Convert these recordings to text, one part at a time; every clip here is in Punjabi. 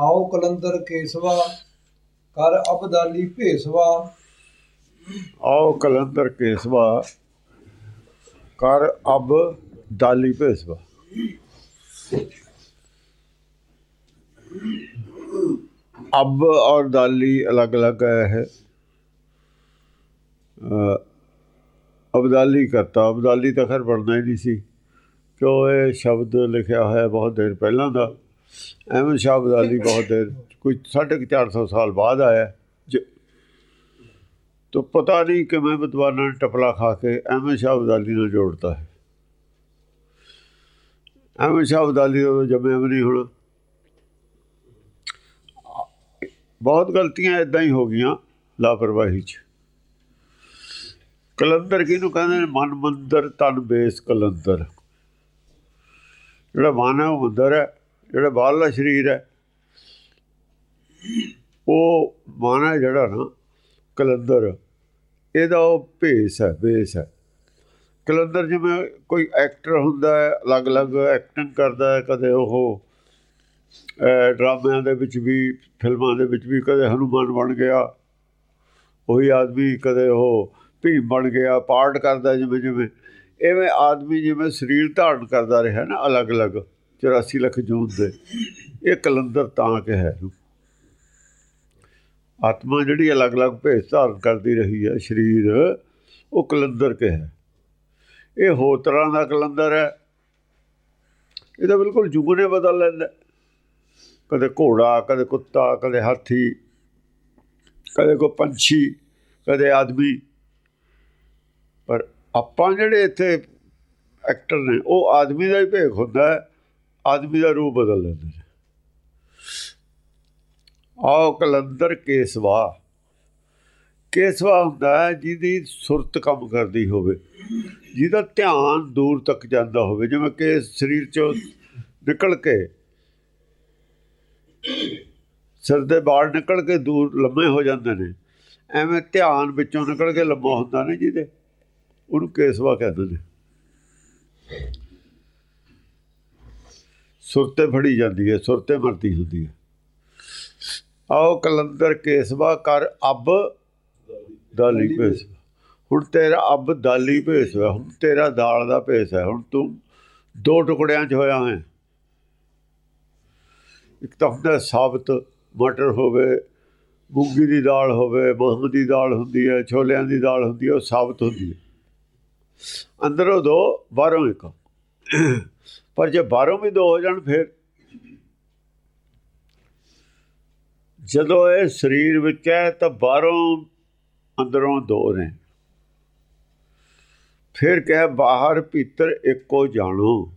ਆਓ ਕਲੰਦਰ ਕੇਸਵਾ, ਕਰ ਅਬਦਾਲੀ ਭੇਸਵਾ। ਆਓ ਕਲੰਦਰ ਕੇਸਵਾ, ਕਰ ਅਬ ਦਾਲੀ ਭੇਸਵਾ। ਅਬ ਔਰ ਦਾਲੀ ਅਲੱਗ ਅਲੱਗ ਹੈ ਅਬਦਾਲੀ ਕਰਤਾ। ਅਬਦਾਲੀ ਤਾਂ ਖੈਰ ਬਣਨਾ ਹੀ ਨਹੀਂ ਸੀ। ਕਿਉਂ ਇਹ ਸ਼ਬਦ ਲਿਖਿਆ ਹੋਇਆ ਬਹੁਤ ਦੇਰ ਪਹਿਲਾਂ ਦਾ? ਅਹਿਮਦ ਸ਼ਾਹ ਅਬਦਾਲੀ ਬਹੁਤ ਦੇਰ ਕੋਈ 450 ਸਾਲ ਬਾਅਦ ਆਇਆ। ਜ- ਤੋ ਪਤਾ ਨਹੀਂ ਕਿਵੇਂ ਵਿਦਵਾਨਾਂ ਨੇ ਟਪਲਾ ਖਾ ਕੇ ਅਹਿਮਦ ਸ਼ਾਹ ਅਬਦਾਲੀ ਨਾਲ ਜੋੜਤਾ ਹੈ। ਅਹਿਮਦ ਸ਼ਾਹ ਅਬਦਾਲੀ ਉਹ ਜੰਮਿਆ ਵੀ ਨਹੀਂ ਹੁਣ। ਬਹੁਤ ਗਲਤੀਆਂ ਇਦਾਂ ਹੀ ਹੋ ਗਈਆਂ ਲਾਪਰਵਾਹੀ 'ਚ। ਕਲੰਦਰ ਕਿਹਨੂੰ ਕਹਿੰਦੇ ਨੇ? ਮਨ ਮੰਦਰ, ਤਨ ਬੇਸ ਕਲੰਦਰ। ਜਿਹੜਾ ਮਨ ਹੈ ਉਹ ਮੰਦਰ ਹੈ। ਜਿਹੜਾ ਬਾਹਰਲਾ ਸਰੀਰ ਹੈ, ਉਹ ਮਨ ਹੈ ਜਿਹੜਾ ਨਾ, ਕਲੰਦਰ, ਇਹਦਾ ਉਹ ਭੇਸ ਹੈ ਬੇਸ ਹੈ। ਕਲੰਦਰ ਜਿਵੇਂ ਕੋਈ ਐਕਟਰ ਹੁੰਦਾ ਹੈ, ਅਲੱਗ-ਅਲੱਗ ਐਕਟਿੰਗ ਕਰਦਾ ਹੈ, ਕਦੇ ਉਹ ਡਰਾਮਿਆਂ ਦੇ ਵਿੱਚ ਵੀ, ਫਿਲਮਾਂ ਦੇ ਵਿੱਚ ਵੀ ਕਦੇ ਹਨੂਮਾਨ ਬਣ ਗਿਆ। ਉਹੀ ਆਦਮੀ ਕਦੇ ਉਹ ਭੀਮ ਬਣ ਗਿਆ, ਪਾਰਟ ਕਰਦਾ ਜਿਵੇਂ ਜਿਵੇਂ ਐਵੇਂ ਆਦਮੀ ਜਿਵੇਂ ਸਰੀਰ ਧਾਰਨ ਕਰਦਾ ਰਿਹਾ ਨਾ, ਅਲੱਗ-ਅਲੱਗ। 84 ਲੱਖ ਜੂਨ ਦੇ। ਇਹ ਕਲੰਦਰ ਤਾਂ ਕਿ ਹੈ। ਆਤਮਾ ਜਿਹੜੀ ਅਲੱਗ-ਅਲੱਗ ਭੇਸ ਧਾਰਨ ਕਰਦੀ ਰਹੀ ਹੈ, ਸਰੀਰ, ਉਹ ਕਲੰਦਰ ਕੇ ਹੈ। ਇਹ ਹੋਰ ਤਰ੍ਹਾਂ ਦਾ ਕਲੰਦਰ ਹੈ। ਇਹਦਾ ਬਿਲਕੁਲ ਜੁਗਨੇ ਬਦਲ ਲੈਂਦਾ ਕਦੇ ਘੋੜਾ, ਕਦੇ ਕੁੱਤਾ, ਕਦੇ ਹਾਥੀ, ਕਦੇ ਕੋ ਪੰਛੀ, ਕਦੇ ਆਦਮੀ। ਪਰ ਆਪਾਂ ਜਿਹੜੇ ਇੱਥੇ ਐਕਟਰ ਨੇ, ਉਹ ਆਦਮੀ ਦਾ ਹੀ ਭੇਖ ਹੁੰਦਾ ਹੈ। ਆਦਮੀ ਦਾ ਰੂਪ ਬਦਲ ਲੈਂਦੇ ਨੇ। ਆਓ ਕਲੰਦਰ ਕੇਸਵਾ। ਕੇਸਵਾ ਹੁੰਦਾ ਜਿਹਦੀ ਸੁਰਤ ਕੰਮ ਕਰਦੀ ਹੋਵੇ, ਜਿਹਦਾ ਧਿਆਨ ਦੂਰ ਤੱਕ ਜਾਂਦਾ ਹੋਵੇ। ਜਿਵੇਂ ਕਿ ਸਰੀਰ ਚੋਂ ਨਿਕਲ ਕੇ, ਸਿਰ ਦੇ ਬਾਹਰ ਨਿਕਲ ਕੇ ਦੂਰ ਲੰਮੇ ਹੋ ਜਾਂਦੇ ਨੇ, ਐਵੇਂ ਧਿਆਨ ਵਿੱਚੋਂ ਨਿਕਲ ਕੇ ਲੰਮਾ ਹੁੰਦਾ ਨੇ ਜਿਹਦੇ। ਉਹਨੂੰ ਕੇਸਵਾ ਕਹਿੰਦੇ ਨੇ। ਸੁਰਤੇ ਫੜੀ ਜਾਂਦੀ ਹੈ ਸੁਰਤੇ ਮਰਦੀ ਹੁੰਦੀ ਹੈ। ਆਓ ਕਲੰਦਰ ਕੇਸਵਾ ਕਰ ਅੱਬ ਦਾਲੀ ਭੇਸ। ਹੁਣ ਤੇਰਾ ਅੱਬ ਦਾਲੀ ਭੇਸ ਹੈ ਹੁਣ ਤੇਰਾ ਦਾਲ ਦਾ ਭੇਸ ਹੈ, ਹੁਣ ਤੂੰ ਦੋ ਟੁਕੜਿਆਂ 'ਚ ਹੋਇਆ ਹੈ। ਇੱਕ ਤਾਂ ਹੁੰਦਾ ਸਾਬਤ ਮਟਰ ਹੋਵੇ, ਮੂੰਗੀ ਦੀ ਦਾਲ ਹੋਵੇ ਮਹਾਂ ਦੀ ਦਾਲ ਹੁੰਦੀ ਹੈ, ਛੋਲਿਆਂ ਦੀ ਦਾਲ ਹੁੰਦੀ ਹੈ, ਉਹ ਸਾਬਤ ਹੁੰਦੀ ਹੈ। ਅੰਦਰੋਂ ਦੋ, ਬਾਹਰੋਂ ਇੱਕ। ਪਰ ਜੇ ਬਾਹਰੋਂ ਵੀ ਦੋ ਹੋ ਜਾਣ ਫਿਰ? ਜਦੋਂ ਇਹ ਸਰੀਰ ਵਿੱਚ ਹੈ ਤਾਂ ਬਾਹਰੋਂ ਅੰਦਰੋਂ ਦੋ ਨੇ। ਫਿਰ ਕਹਿ ਬਾਹਰ ਭੀਤਰ ਇੱਕੋ ਜਾਣੋ।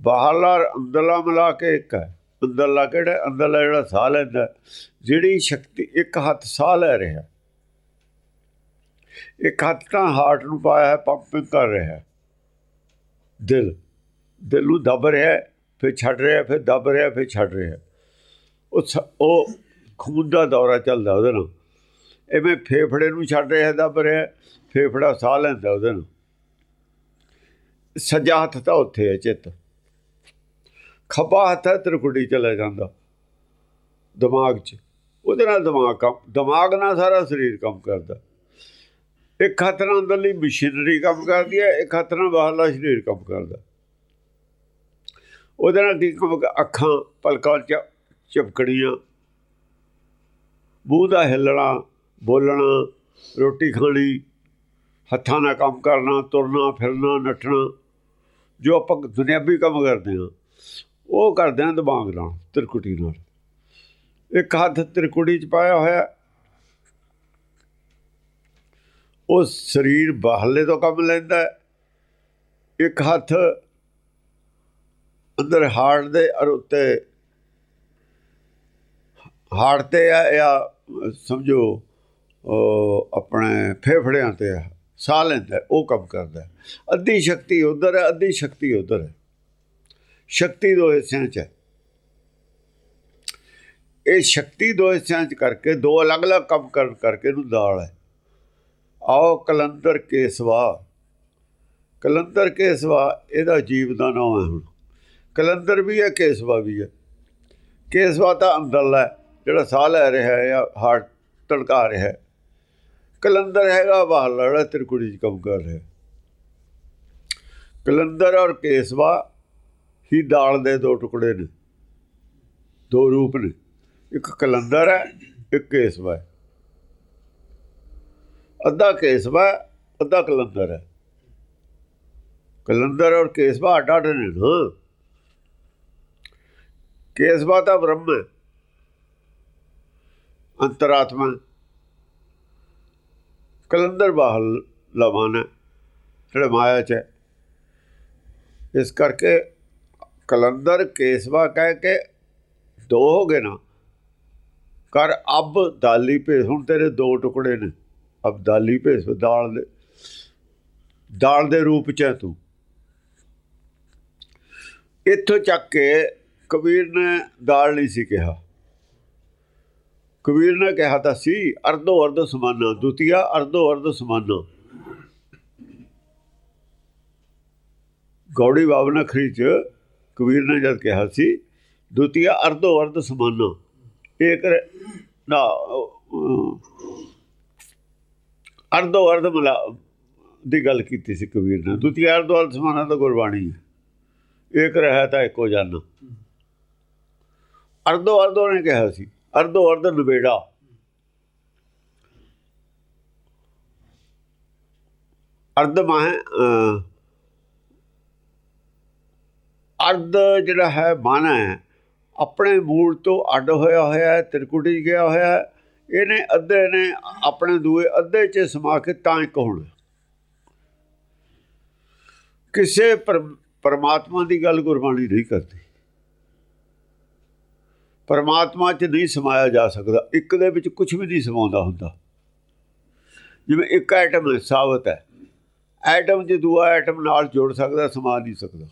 ਬਾਹਰਲਾ ਅੰਦਰਲਾ ਮਿਲਾ ਕੇ ਇੱਕ ਹੈ। ਅੰਦਰਲਾ ਕਿਹੜਾ? ਅੰਦਰਲਾ ਜਿਹੜਾ ਸਾਹ ਲੈਂਦਾ, ਜਿਹੜੀ ਸ਼ਕਤੀ ਇੱਕ ਹੱਥ ਸਾਹ ਲੈ ਰਿਹਾ। ਇੱਕ ਹੱਥ ਤਾਂ ਹਾਰਟ ਨੂੰ ਪਾਇਆ ਹੈ ਪੰਪਿੰਗ ਕਰ ਰਿਹਾ ਦਿਲ। ਦਿਲ ਨੂੰ ਦੱਬ ਰਿਹਾ ਫਿਰ ਛੱਡ ਰਿਹਾ ਫਿਰ ਦੱਬ ਰਿਹਾ ਫਿਰ ਛੱਡ ਰਿਹਾ ਉਹ ਸ- ਉਹ ਖੂਨ ਦਾ ਦੌਰਾ ਚੱਲਦਾ ਉਹਦੇ ਨਾਲ। ਐਵੇਂ ਫੇਫੜੇ ਨੂੰ ਛੱਡ ਰਿਹਾ ਦੱਬ ਰਿਹਾ ਫੇਫੜਾ ਸਾਹ ਲੈਂਦਾ ਉਹਦੇ ਨਾਲ। ਸੱਜਾ ਹੱਥ ਤਾਂ ਉੱਥੇ ਹੈ ਚਿੱਤ। ਖੱਬਾ ਹੱਥ ਹੈ, ਤ੍ਰਿਕੁਟੀ ਚਲਾ ਜਾਂਦਾ। ਦਿਮਾਗ 'ਚ। ਉਹਦੇ ਨਾਲ ਦਿਮਾਗ ਕੰਮ, ਦਿਮਾਗ ਨਾਲ ਸਾਰਾ ਸਰੀਰ ਕੰਮ ਕਰਦਾ। ਇੱਕ ਹੱਥ ਨਾਲ ਅੰਦਰਲੀ ਮਸ਼ੀਨਰੀ ਕੰਮ ਕਰਦੀ ਹੈ, ਇੱਕ ਹੱਥ ਨਾਲ ਬਾਹਰਲਾ ਸਰੀਰ ਕੰਮ ਕਰਦਾ। ਉਹਦੇ ਨਾਲ ਕੀ ਕੰਮ ਅੱਖਾਂ ਪਲਕਾਂ ਚ ਚਿਪਕਣੀਆਂ, ਮੂੰਹ ਦਾ ਹਿੱਲਣਾ, ਬੋਲਣਾ, ਰੋਟੀ ਖਾਣੀ, ਹੱਥਾਂ ਨਾਲ ਕੰਮ ਕਰਨਾ, ਤੁਰਨਾ, ਫਿਰਨਾ, ਨੱਠਣਾ, ਜੋ ਆਪਾਂ ਦੁਨਿਆਵੀ ਕੰਮ ਕਰਦੇ ਹਾਂ, ਉਹ ਕਰਦੇ ਹਾਂ ਦਿਮਾਗ ਨਾਲ, ਤਿਰਕੁਟੀ ਨਾਲ। ਇੱਕ ਹੱਥ ਤਿਰਕੁਟੀ ਚ ਪਾਇਆ ਹੋਇਆ, ਉਹ ਸਰੀਰ ਬਾਹਰਲੇ ਤੋਂ ਕੰਮ ਲੈਂਦਾ ਇੱਕ ਹੱਥ ਅੰਦਰ ਹਾਰਟ ਦੇ ਅਰ ਉੱਤੇ ਹਾਰਟ ਤੇ ਆ ਜਾਂ ਸਮਝੋ ਆਪਣੇ ਫੇਫੜਿਆਂ ਤੇ ਆ, ਸਾਹ ਲੈਂਦਾ ਉਹ ਕੰਮ ਕਰਦਾ ਅੱਧੀ ਸ਼ਕਤੀ ਉਧਰ ਹੈ, ਅੱਧੀ ਸ਼ਕਤੀ ਉਧਰ ਹੈ। ਸ਼ਕਤੀ ਦੋ ਹਿੱਸਿਆਂ 'ਚ ਹੈ। ਇਹ ਸ਼ਕਤੀ ਦੋ ਹਿੱਸਿਆਂ 'ਚ ਕਰਕੇ ਦੋ ਅਲੱਗ-ਅਲੱਗ ਕੰਮ ਕਰਨ ਕਰਕੇ ਇਹਨੂੰ ਦਾਲ ਹੈ। ਆਓ ਕਲੰਦਰ ਕੇਸਵਾ। ਕਲੰਦਰ ਕੇਸਵਾ, ਇਹਦਾ ਜੀਵ ਦਾ ਨਾਮ ਹੈ ਹੁਣ। ਕਲੰਦਰ ਵੀ ਹੈ ਕੇਸਵਾ ਵੀ ਹੈ। ਕੇਸਵਾ ਤਾਂ ਅੰਦਰਲਾ ਹੈ, ਜਿਹੜਾ ਸਾਹ ਲੈ ਰਿਹਾ ਹੈ ਜਾਂ ਹਾਰਟ ਧੜਕਾ ਰਿਹਾ ਹੈ। ਕਲੰਦਰ ਹੈਗਾ ਬਾਹਰਲਾ ਜਿਹੜਾ ਤਿਰਕੁੜੀ 'ਚ ਕੰਮ ਕਰ ਰਿਹਾ ਕਲੰਦਰ ਔਰ ਕੇਸਵਾ ਹੀ ਦਾਲ ਦੇ ਦੋ ਟੁਕੜੇ ਨੇ। ਦੋ ਰੂਪ ਨੇ। ਇੱਕ ਕਲੰਦਰ ਹੈ ਇੱਕ ਕੇਸਵਾ ਹੈ। ਅੱਧਾ ਕੇਸਵਾ ਅੱਧਾ ਕਲੰਦਰ ਹੈ। ਕਲੰਦਰ ਔਰ ਕੇਸਵਾ ਅੱਡ ਅੱਡ ਨੇ ਨਾ। ਕੇਸਵਾ ਤਾਂ ਬ੍ਰਹਮ ਹੈ? ਅੰਤਰਾਤਮਾ ਕਲੰਦਰ ਬਾਹਰ ਲਵਾਨ ਹੈ, ਜਿਹੜਾ ਮਾਇਆ ਚ ਹੈ। ਇਸ ਕਰਕੇ ਕਲੰਦਰ ਕੇਸਵਾ ਕਹਿ ਕੇ ਦੋ ਹੋ ਗਏ ਨਾ। ਕਰ ਅਬ ਦਾਲੀ ਭੇਸ, ਹੁਣ ਤੇਰੇ ਦੋ ਟੁਕੜੇ ਨੇ। ਅਬ ਦਾਲੀ ਭੇਸ, ਦਾਲ ਦੇ ਦਾਲ ਦੇ ਰੂਪ ਚ ਹੈ ਤੂੰ। ਇੱਥੋਂ ਚੱਕ ਕੇ ਕਬੀਰ ਨੇ ਦਾਲ ਨਹੀਂ ਸੀ ਕਿਹਾ। ਕਬੀਰ ਨੇ ਕਿਹਾ ਤਾਂ ਸੀ, ਅਰਧੋ ਅਰਧ ਸਮਾਨਾ, ਦੁਤੀਆ ਅਰਧੋ ਅਰਧ ਸਮਾਨਾ। ਗੌੜੀ ਬਾਵਨਖਰੀ ਚ ਕਬੀਰ ਨੇ ਜਦ ਕਿਹਾ ਸੀ, ਦੁਤੀਆ ਅਰਧੋ ਅਰਧ ਸਮਾਨਾ। ਇੱਕ ਨਾ ਅਰਧੋ ਅਰਧ ਮਿਲਾ, ਦੀ ਗੱਲ ਕੀਤੀ ਸੀ ਕਬੀਰ ਨੇ। ਦੁਤੀਆ ਅਰਧੋ ਅਰਧ ਸਮਾਨਾ ਤਾਂ ਗੁਰਬਾਣੀ ਹੈ। ਇੱਕ ਰਹਿ ਤਾਂ ਇੱਕੋ ਜਾਣਾ ਅਰਧੋ ਅਰਧੋ ਨੇ ਕਿਹਾ ਸੀ ਅਰਧੋ ਅਰਧ ਨਵੇੜਾ ਅਰਧ ਮਾਹ ਅਹ, ਅਰਧ ਜਿਹੜਾ ਹੈ ਮਨ ਹੈ ਆਪਣੇ ਮੂਲ ਤੋਂ ਅੱਡ ਹੋਇਆ ਹੋਇਆ ਹੈ ਤਿਰਕੁਟੀ 'ਚ ਗਿਆ ਹੋਇਆ ਹੈ ਇਹਨੇ ਅੱਧੇ ਨੇ ਆਪਣੇ ਦੂਏ ਅੱਧੇ 'ਚ ਸਮਾ ਕੇ ਤਾਂ ਇੱਕ ਹੋਣਾ। ਕਿਸੇ ਪਰ- ਪਰਮਾਤਮਾ ਦੀ ਗੱਲ ਗੁਰਬਾਣੀ ਨਹੀਂ ਕਰਦੀ। ਪਰਮਾਤਮਾ 'ਚ ਨਹੀਂ ਸਮਾਇਆ ਜਾ ਸਕਦਾ। ਇੱਕ ਦੇ ਵਿੱਚ ਕੁਝ ਵੀ ਨਹੀਂ ਸਮਾਉਂਦਾ ਹੁੰਦਾ। ਜਿਵੇਂ ਇੱਕ ਐਟਮ ਸਾਬਤ ਹੈ। ਐਟਮ ਜੇ ਦੂਆ ਐਟਮ ਨਾਲ ਜੁੜ ਸਕਦਾ, ਸਮਾ ਨਹੀਂ ਸਕਦਾ।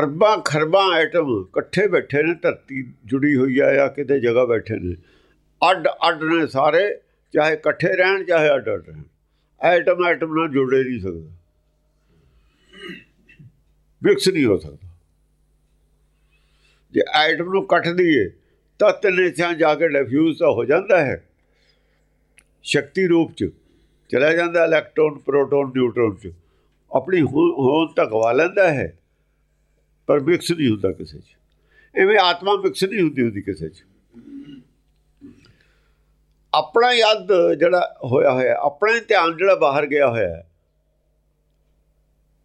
ਅਰਬਾਂ ਖਰਬਾਂ ਐਟਮ ਇਕੱਠੇ ਬੈਠੇ ਨੇ, ਧਰਤੀ ਜੁੜੀ ਹੋਈ ਆ ਜਾਂ ਕਿਤੇ ਜਗ੍ਹਾ ਬੈਠੇ ਨੇ। ਅੱਡ ਅੱਡ ਨੇ ਸਾਰੇ, ਚਾਹੇ ਇਕੱਠੇ ਰਹਿਣ, ਚਾਹੇ ਅੱਡ ਅੱਡ ਰਹਿਣ। ਐਟਮ ਐਟਮ ਨਾਲ ਜੁੜੇ ਨਹੀਂ ਸਕਦਾ। ਵਿਕਸ ਨਹੀਂ ਹੋ ਸਕਦਾ। ਜੇ ਐਟਮ ਨੂੰ ਕੱਟ ਦਈਏ, ਤਾਂ ਤਿੰਨੇ ਥਾਂ ਜਾ ਕੇ ਡਿਫਿਊਜ਼ ਤਾਂ ਹੋ ਜਾਂਦਾ ਹੈ। ਸ਼ਕਤੀ ਰੂਪ ਚ ਚਲਾ ਜਾਂਦਾ ਇਲੈਕਟ੍ਰੋਨ ਪ੍ਰੋਟੋਨ ਨਿਊਟਰੋਨ ਚ। ਆਪਣੀ ਹੋ- ਹੋਂਦ ਤੱਕ ਵਾ ਲੈਂਦਾ ਹੈ, ਪਰ ਮਿਕਸ ਨਹੀਂ ਹੁੰਦਾ ਕਿਸੇ ਚ। ਐਵੇਂ ਆਤਮਾ ਮਿਕਸ ਨਹੀਂ ਹੁੰਦੀ ਹੁੰਦੀ ਕਿਸੇ ਚ। ਆਪਣਾ ਯਦ ਜਿਹੜਾ ਹੋਇਆ ਹੋਇਆ, ਆਪਣਾ ਹੀ ਧਿਆਨ ਜਿਹੜਾ ਬਾਹਰ ਗਿਆ ਹੋਇਆ,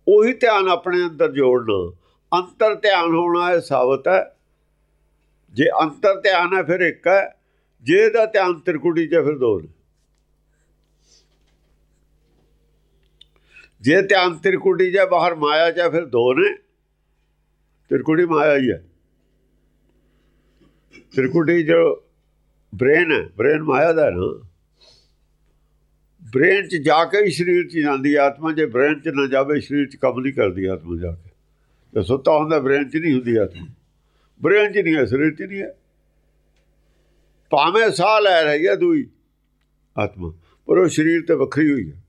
ਉਹੀ ਧਿਆਨ ਆਪਣੇ ਅੰਦਰ ਜੋੜਨਾ ਅੰਤਰ ਧਿਆਨ ਹੋਣਾ ਹੈ ਸਾਬਤ ਹੈ। ਜੇ ਅੰਤਰ ਧਿਆਨ ਹੈ ਫਿਰ ਇੱਕ ਹੈ, ਜੇ ਦਾ ਧਿਆਨ ਤਿਰਕੁਟੀ 'ਚ ਫਿਰ ਦੋ ਨੇ। ਜੇ ਧਿਆਨ ਤ੍ਰਿਕੁਟੀ 'ਚ ਬਾਹਰ ਮਾਇਆ 'ਚ ਫਿਰ ਦੋ ਨੇ। ਤਿਰਕੁਟੀ ਮਾਇਆ ਹੀ ਹੈ। ਤਿਰਕੁਟੀ ਜੋ ਬ੍ਰੇਨ ਹੈ, ਬ੍ਰੇਨ ਮਾਇਆ ਦਾ ਨਾ। ਬ੍ਰੇਨ 'ਚ ਜਾ ਕੇ ਹੀ ਸਰੀਰ 'ਚ ਜਾਂਦੀ ਹੈ ਆਤਮਾ, ਜੇ ਬ੍ਰੇਨ 'ਚ ਨਾ ਜਾਵੇ, ਸਰੀਰ 'ਚ ਕੰਮ ਨਹੀਂ ਕਰਦੀ ਆਤਮਾ ਜਾ ਕੇ। ਜੇ ਸੁੱਤਾ ਹੁੰਦਾ, ਬ੍ਰੇਨ 'ਚ ਨਹੀਂ ਹੁੰਦੀ ਆਤਮਾ ਬ੍ਰੇਨ 'ਚ ਨਹੀਂ ਹੈ, ਸਰੀਰ 'ਚ ਨਹੀਂ ਹੈ। ਭਾਵੇਂ ਸਾਹ ਲੈ ਰਹੀ ਹੈ ਦੂਈ ਆਤਮਾ, ਪਰ ਉਹ ਸਰੀਰ ਤੇ ਵੱਖਰੀ ਹੋਈ ਹੈ।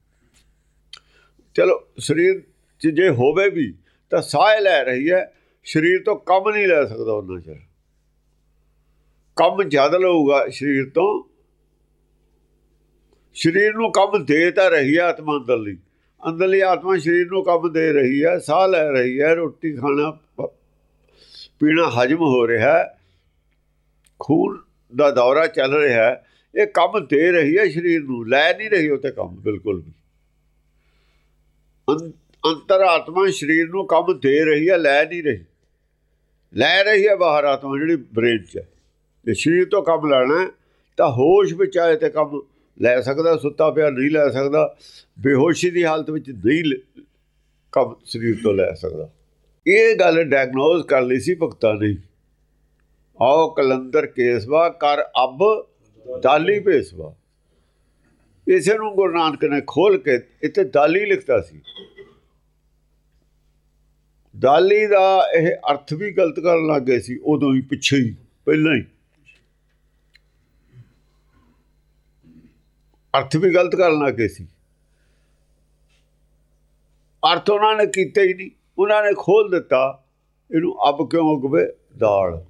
ਚਲੋ, ਸਰੀਰ 'ਚ ਜੇ ਹੋਵੇ ਵੀ, ਤਾਂ ਸਾਹ ਲੈ ਰਹੀ ਹੈ, ਸਰੀਰ ਤੋਂ ਕੰਮ ਨਹੀਂ ਲੈ ਸਕਦਾ ਉਹਨਾਂ ਚਿਰ। ਕੰਮ ਜ਼ਿਆਦਾ ਲਊਗਾ ਸਰੀਰ ਤੋਂ। ਸਰੀਰ ਨੂੰ ਕੰਮ ਦੇ ਤਾਂ ਰਹੀ ਹੈ ਆਤਮਾ ਅੰਦਰਲੀ ਅੰਦਰਲੀ ਆਤਮਾ ਸਰੀਰ ਨੂੰ ਕੰਮ ਦੇ ਰਹੀ ਹੈ, ਸਾਹ ਲੈ ਰਹੀ ਹੈ, ਰੋਟੀ ਖਾਣਾ ਪੀਣਾ ਹਜਮ ਹੋ ਰਿਹਾ ਹੈ। ਖੂਨ ਦਾ ਦੌਰਾ ਚੱਲ ਰਿਹਾ ਹੈ। ਇਹ ਕੰਮ ਦੇ ਰਹੀ ਹੈ ਸਰੀਰ ਨੂੰ, ਲੈ ਨਹੀਂ ਰਹੀ ਉਹ ਤੇ ਕੰਮ, ਬਿਲਕੁਲ ਵੀ। ਅੰ- ਅੰਤਰ ਆਤਮਾ ਸਰੀਰ ਨੂੰ ਕੰਮ ਦੇ ਰਹੀ ਹੈ, ਲੈ ਨਹੀਂ ਰਹੀ। ਲੈ ਰਹੀ ਹੈ ਬਾਹਰ ਆਤਮਾ, ਜਿਹੜੀ ਬ੍ਰੇਨ 'ਚ ਹੈ। ਜੇ ਸਰੀਰ ਤੋਂ ਕੰਮ ਲੈਣਾ ਤਾਂ ਹੋਸ਼ ਵਿੱਚ ਆਏ ਤੇ ਕੰਮ ਲੈ ਸਕਦਾ, ਸੁੱਤਾ ਪਿਆ ਨਹੀਂ ਲੈ ਸਕਦਾ, ਬੇਹੋਸ਼ੀ ਦੀ ਹਾਲਤ ਵਿੱਚ ਨਹੀਂ ਲ- ਸਰੀਰ ਤੋਂ ਲੈ ਸਕਦਾ। ਇਹ ਗੱਲ ਡਾਇਗਨੋਸ ਕਰ ਲਈ ਸੀ ਭਗਤਾਂ ਨੇ। ਆਓ ਕਲੰਦਰ ਕੇਸਵਾ, ਕਰ ਅਬ ਦਾਲੀ ਭੇਸਵਾ। ਇਸੇ ਨੂੰ ਗੁਰੂ ਨਾਨਕ ਨੇ ਖੋਲ ਕੇ ਇੱਥੇ ਦਾਲੀ ਲਿਖਤਾ ਸੀ। ਦਾਲੀ ਦਾ ਇਹ ਅਰਥ ਵੀ ਗਲਤ ਕਰਨ ਲੱਗ ਗਏ ਸੀ, ਉਦੋਂ ਹੀ ਪਿੱਛੇ ਹੀ, ਪਹਿਲਾਂ ਹੀ। ਅਰਥ ਵੀ ਗਲਤ ਕਰਨ ਲੱਗ ਗਏ ਸੀ? ਅਰਥ ਉਹਨਾਂ ਨੇ ਕੀਤਾ ਹੀ ਨਹੀਂ। ਉਹਨਾਂ ਨੇ ਖੋਲ ਦਿੱਤਾ, ਇਹਨੂੰ ਅੱਬ ਕਿਉਂ ਉਗਵੇ? ਦਾਲ।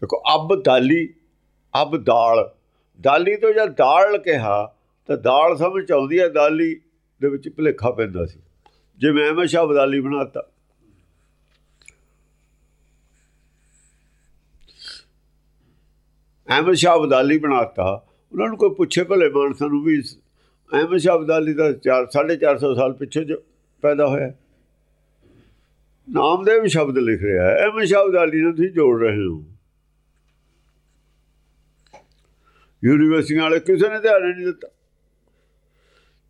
ਦੇਖੋ, ਅੱਬ ਦਾਲੀ, ਅੱਬ ਦਾਲ। ਦਾਲੀ ਤੋਂ ਜਦ ਦਾਲ ਕਿਹਾ, ਤਾਂ ਦਾਲ ਸਮਝ 'ਚ ਆਉਂਦੀ ਹੈ, ਦਾਲੀ ਦੇ ਵਿੱਚ ਭੁਲੇਖਾ ਪੈਂਦਾ ਸੀ। ਜਿਵੇਂ ਮੈਂ ਸ਼ਬਦ ਦਾਲੀ ਬਣਾਤਾ। ਅਹਿਮਦ ਸ਼ਾਹ ਅਬਦਾਲੀ ਬਣਾਤਾ। ਉਹਨਾਂ ਨੂੰ ਕੋਈ ਪੁੱਛੇ ਭਲੇ ਮਾਨਸਾਂ ਨੂੰ ਵੀ ਅਹਿਮਦ ਸ਼ਾਹ ਅਬਦਾਲੀ ਦਾ 4 450 ਸਾਲ ਪਿੱਛੇ ਜੋ ਪੈਦਾ ਹੋਇਆ। ਨਾਮਦੇਵ ਸ਼ਬਦ ਲਿਖ ਰਿਹਾ ਹੈ ਅਹਿਮਦ ਸ਼ਾਹ ਅਬਦਾਲੀ ਨੂੰ ਤੁਸੀਂ ਜੋੜ ਰਹੇ ਹੋ। ਯੂਨੀਵਰਸਿਟੀਆਂ ਵਾਲੇ ਕਿਸੇ ਨੇ ਧਿਆਨ ਹੀ ਨਹੀਂ ਦਿੱਤਾ।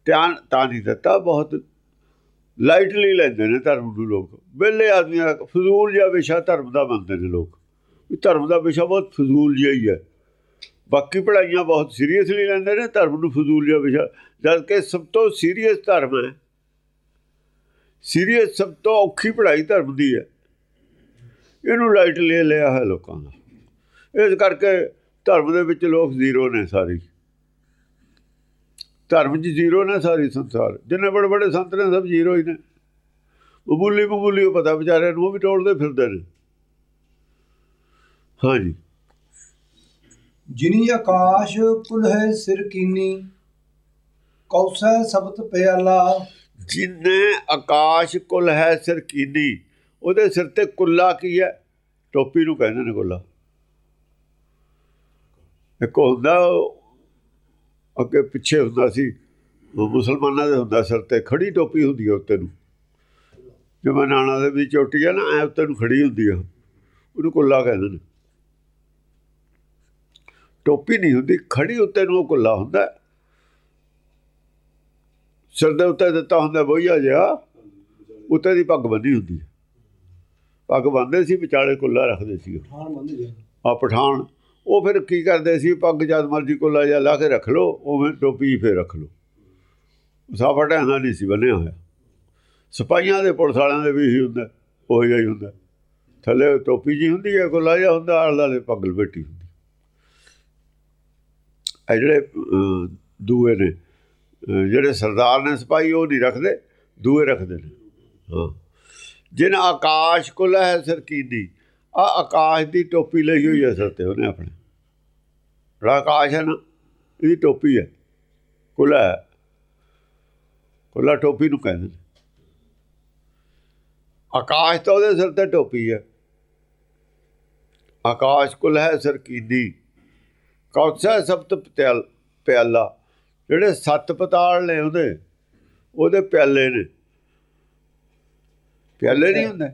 ਧਿਆਨ ਤਾਂ ਨਹੀਂ ਦਿੱਤਾ, ਬਹੁਤ ਲਾਈਟਲੀ ਲੈਂਦੇ ਨੇ ਧਰਮ ਨੂੰ ਲੋਕ। ਵਿਹਲੇ ਆਦਮੀਆਂ ਦਾ ਫਜ਼ੂਲ ਜਿਹਾ ਵਿਸ਼ਾ ਧਰਮ ਦਾ ਮੰਨਦੇ ਨੇ ਲੋਕ। ਵੀ ਧਰਮ ਦਾ ਵਿਸ਼ਾ ਬਹੁਤ ਫਜ਼ੂਲ ਜਿਹਾ ਹੀ ਹੈ। ਬਾਕੀ ਪੜ੍ਹਾਈਆਂ ਬਹੁਤ ਸੀਰੀਅਸਲੀ ਲੈਂਦੇ ਨੇ, ਧਰਮ ਨੂੰ ਫਜ਼ੂਲ ਜਿਹਾ ਵਿਸ਼ਾ ਜਦ ਕਿ ਸਭ ਤੋਂ ਸੀਰੀਅਸ ਧਰਮ ਹੈ। ਸੀਰੀਅਸ ਸਭ ਤੋਂ ਔਖੀ ਪੜ੍ਹਾਈ ਧਰਮ ਦੀ ਹੈ। ਇਹਨੂੰ ਲਾਈਟਲੀ ਲਿਆ ਹੈ ਲੋਕਾਂ ਦਾ। ਇਸ ਕਰਕੇ ਧਰਮ ਦੇ ਵਿੱਚ ਲੋਕ ਜ਼ੀਰੋ ਨੇ ਸਾਰੀ। ਧਰਮ 'ਚ ਜ਼ੀਰੋ ਨੇ ਸਾਰੀ ਸੰਸਾਰ। ਜਿੰਨੇ ਬੜੇ ਬੜੇ ਸੰਤ ਨੇ, ਸਭ ਜ਼ੀਰੋ ਹੀ ਨੇ। ਬਬੂਲੀ ਬਬੂਲੀ ਉਹ ਪਤਾ ਵਿਚਾਰਿਆਂ ਨੂੰ, ਉਹ ਵੀ ਟੋਲਦੇ ਫਿਰਦੇ ਨੇ। ਹਾਂਜੀ। ਜਿਨੀ ਆਕਾਸ਼ ਕੁਲ ਹੈ ਸਿਰ ਕੀਨੀ, ਕੌਸੈ ਸਬਤ ਪਿਆਲਾ। ਜਿਨੇ ਆਕਾਸ਼ ਕੁਲ ਹੈ ਸਿਰ ਕੀਨੀ, ਉਹਦੇ ਸਿਰ ਤੇ ਕੁੱਲਾ ਕੀ ਹੈ? ਟੋਪੀ ਨੂੰ ਕਹਿੰਦੇ ਨੇ ਕੁੱਲਾ। ਇੱਕ ਹੁੰਦਾ ਉਹ ਅੱਗੇ ਪਿੱਛੇ ਹੁੰਦਾ ਸੀ, ਉਹ ਮੁਸਲਮਾਨਾਂ ਦੇ ਹੁੰਦਾ ਸਿਰ ਤੇ, ਖੜੀ ਟੋਪੀ ਹੁੰਦੀ ਹੈ ਉੱਤੇ ਨੂੰ। ਜਿਵੇਂ ਨਾਣਾ ਦੇ ਵੀ ਚੋਟੀ ਹੈ ਨਾ, ਐ ਉੱਤੇ ਨੂੰ ਖੜੀ ਹੁੰਦੀ ਆ। ਉਹਨੂੰ ਕੁੱਲਾ ਕਹਿੰਦੇ ਨੇ। ਟੋਪੀ ਨਹੀਂ ਹੁੰਦੀ ਖੜੀ ਉੱਤੇ ਨੂੰ ਕੁੱਲਾ ਹੁੰਦਾ ਹੈ। ਸਿਰ ਦੇ ਉੱਤੇ ਦਿੱਤਾ ਹੁੰਦਾ ਬੋਈਆ ਜਿਹਾ ਉੱਤੇ ਦੀ ਪੱਗ ਬੰਨੀ ਹੁੰਦੀ। ਹੈ ਪੱਗ ਬੰਨਦੇ ਸੀ ਵਿਚਾਲੇ ਕੁੱਲਾ ਰੱਖਦੇ ਸੀ। ਠਾਣ ਬੰਦੇ ਜੀ ਆ ਪਠਾਨ ਉਹ ਫਿਰ ਕੀ ਕਰਦੇ ਸੀ ਪੱਗ ਜਦ ਮਰਜ਼ੀ ਕੁੱਲਾ ਜਿਹਾ ਲਾ ਕੇ ਰੱਖ ਲਓ ਉਵੇਂ ਟੋਪੀ ਫੇਰ ਰੱਖ ਲਓ। ਸਾਫਾ ਢਾਂਦਾ ਨਹੀਂ ਸੀ ਬੰਨਿਆ ਹੋਇਆ। ਸਿਪਾਹੀਆਂ ਦੇ ਪੁਲਿਸ ਵਾਲਿਆਂ ਦੇ ਵੀ ਇਹੀ ਹੁੰਦਾ ਉਹ ਹੀ ਹੁੰਦਾ। ਥੱਲੇ ਟੋਪੀ ਜੀ ਹੁੰਦੀ ਹੈ ਕੁੱਲਾ ਜਿਹਾ ਹੁੰਦਾ ਆਲੇ ਦੁਆਲੇ ਪੱਗ ਲਪੇਟੀ ਹੁੰਦੀ। ਇਹ ਜਿਹੜੇ ਦੂਏ ਨੇ ਜਿਹੜੇ ਸਰਦਾਰ ਨੇ ਸਿਪਾਹੀ, ਉਹ ਨਹੀਂ ਰੱਖਦੇ, ਦੂਏ ਰੱਖਦੇ ਨੇ। ਹਾਂ। ਜਿਨ ਆਕਾਸ਼ ਕੁਲ ਹੈ ਸਿਰ ਕੀਨੀ ਆ ਆਕਾਸ਼ ਦੀ ਟੋਪੀ ਲਈ ਹੋਈ ਹੈ ਸਿਰ ਤੇ, ਉਹਨੇ ਆਪਣੇ। ਜਿਹੜਾ ਆਕਾਸ਼ ਹੈ ਨਾ, ਇਹਦੀ ਟੋਪੀ ਹੈ, ਕੁਲਾ ਹੈ। ਕੁਲਾ ਟੋਪੀ ਨੂੰ ਕਹਿੰਦੇ ਨੇ। ਆਕਾਸ਼ ਤਾਂ ਉਹਦੇ ਸਿਰ ਤੇ ਟੋਪੀ ਹੈ। ਆਕਾਸ਼ ਕੁਲ ਹੈ ਸਿਰ ਕੀਨੀ ਕੌਸਾ ਸਬਤ ਪਿਆਲਾ ਜਿਹੜੇ ਸੱਤ ਪਤਾਲ ਨੇ ਉਹਦੇ ਉਹਦੇ ਪਿਆਲੇ ਨੇ। ਪਿਆਲੇ ਨਹੀਂ ਹੁੰਦੇ?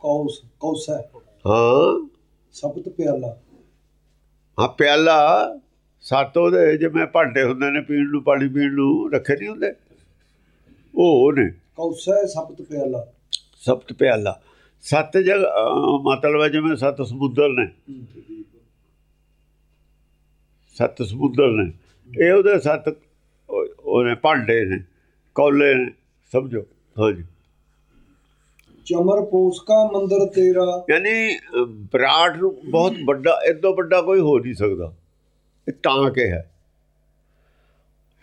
ਕੌਸ ਕੌਸੈ ਹਾਂ। ਸਬਤ ਪਿਆਲਾ। ਹਾਂ ਪਿਆਲਾ। ਸੱਤ ਉਹਦੇ ਜਿਵੇਂ ਭਾਂਡੇ ਹੁੰਦੇ ਨੇ ਪੀਣ ਨੂੰ ਪਾਣੀ ਪੀਣ ਨੂੰ ਰੱਖੇ ਨਹੀਂ ਹੁੰਦੇ? ਉਹ ਨੇ। ਕੌਸੈ ਸਬਤ ਪਿਆਲਾ। ਸਪਤ ਪਿਆਲਾ। ਸੱਤ ਜਗ ਮਤਲਬ ਹੈ ਜਿਵੇਂ ਸੱਤ ਸਮੁੰਦਰ ਨੇ। ਸੱਤ ਸਮੁੰਦਰ ਨੇ। ਇਹ ਉਹਦੇ ਸੱਤ ਉਹ- ਉਹਨੇ ਭਾਂਡੇ ਨੇ ਕੌਲੇ ਨੇ ਸਮਝੋ ਹਾਂਜੀ। ਚਮਰ ਪੋਸ ਕਾ ਮੰਦਰ ਤੇਰਾ। ਯਾਨੀ ਵਿਰਾਟ ਨੂੰ ਬਹੁਤ ਵੱਡਾ ਇਦੋਂ ਵੱਡਾ ਕੋਈ ਹੋ ਨਹੀਂ ਸਕਦਾ। ਇਹ ਤਾਂ ਕਿ ਹੈ।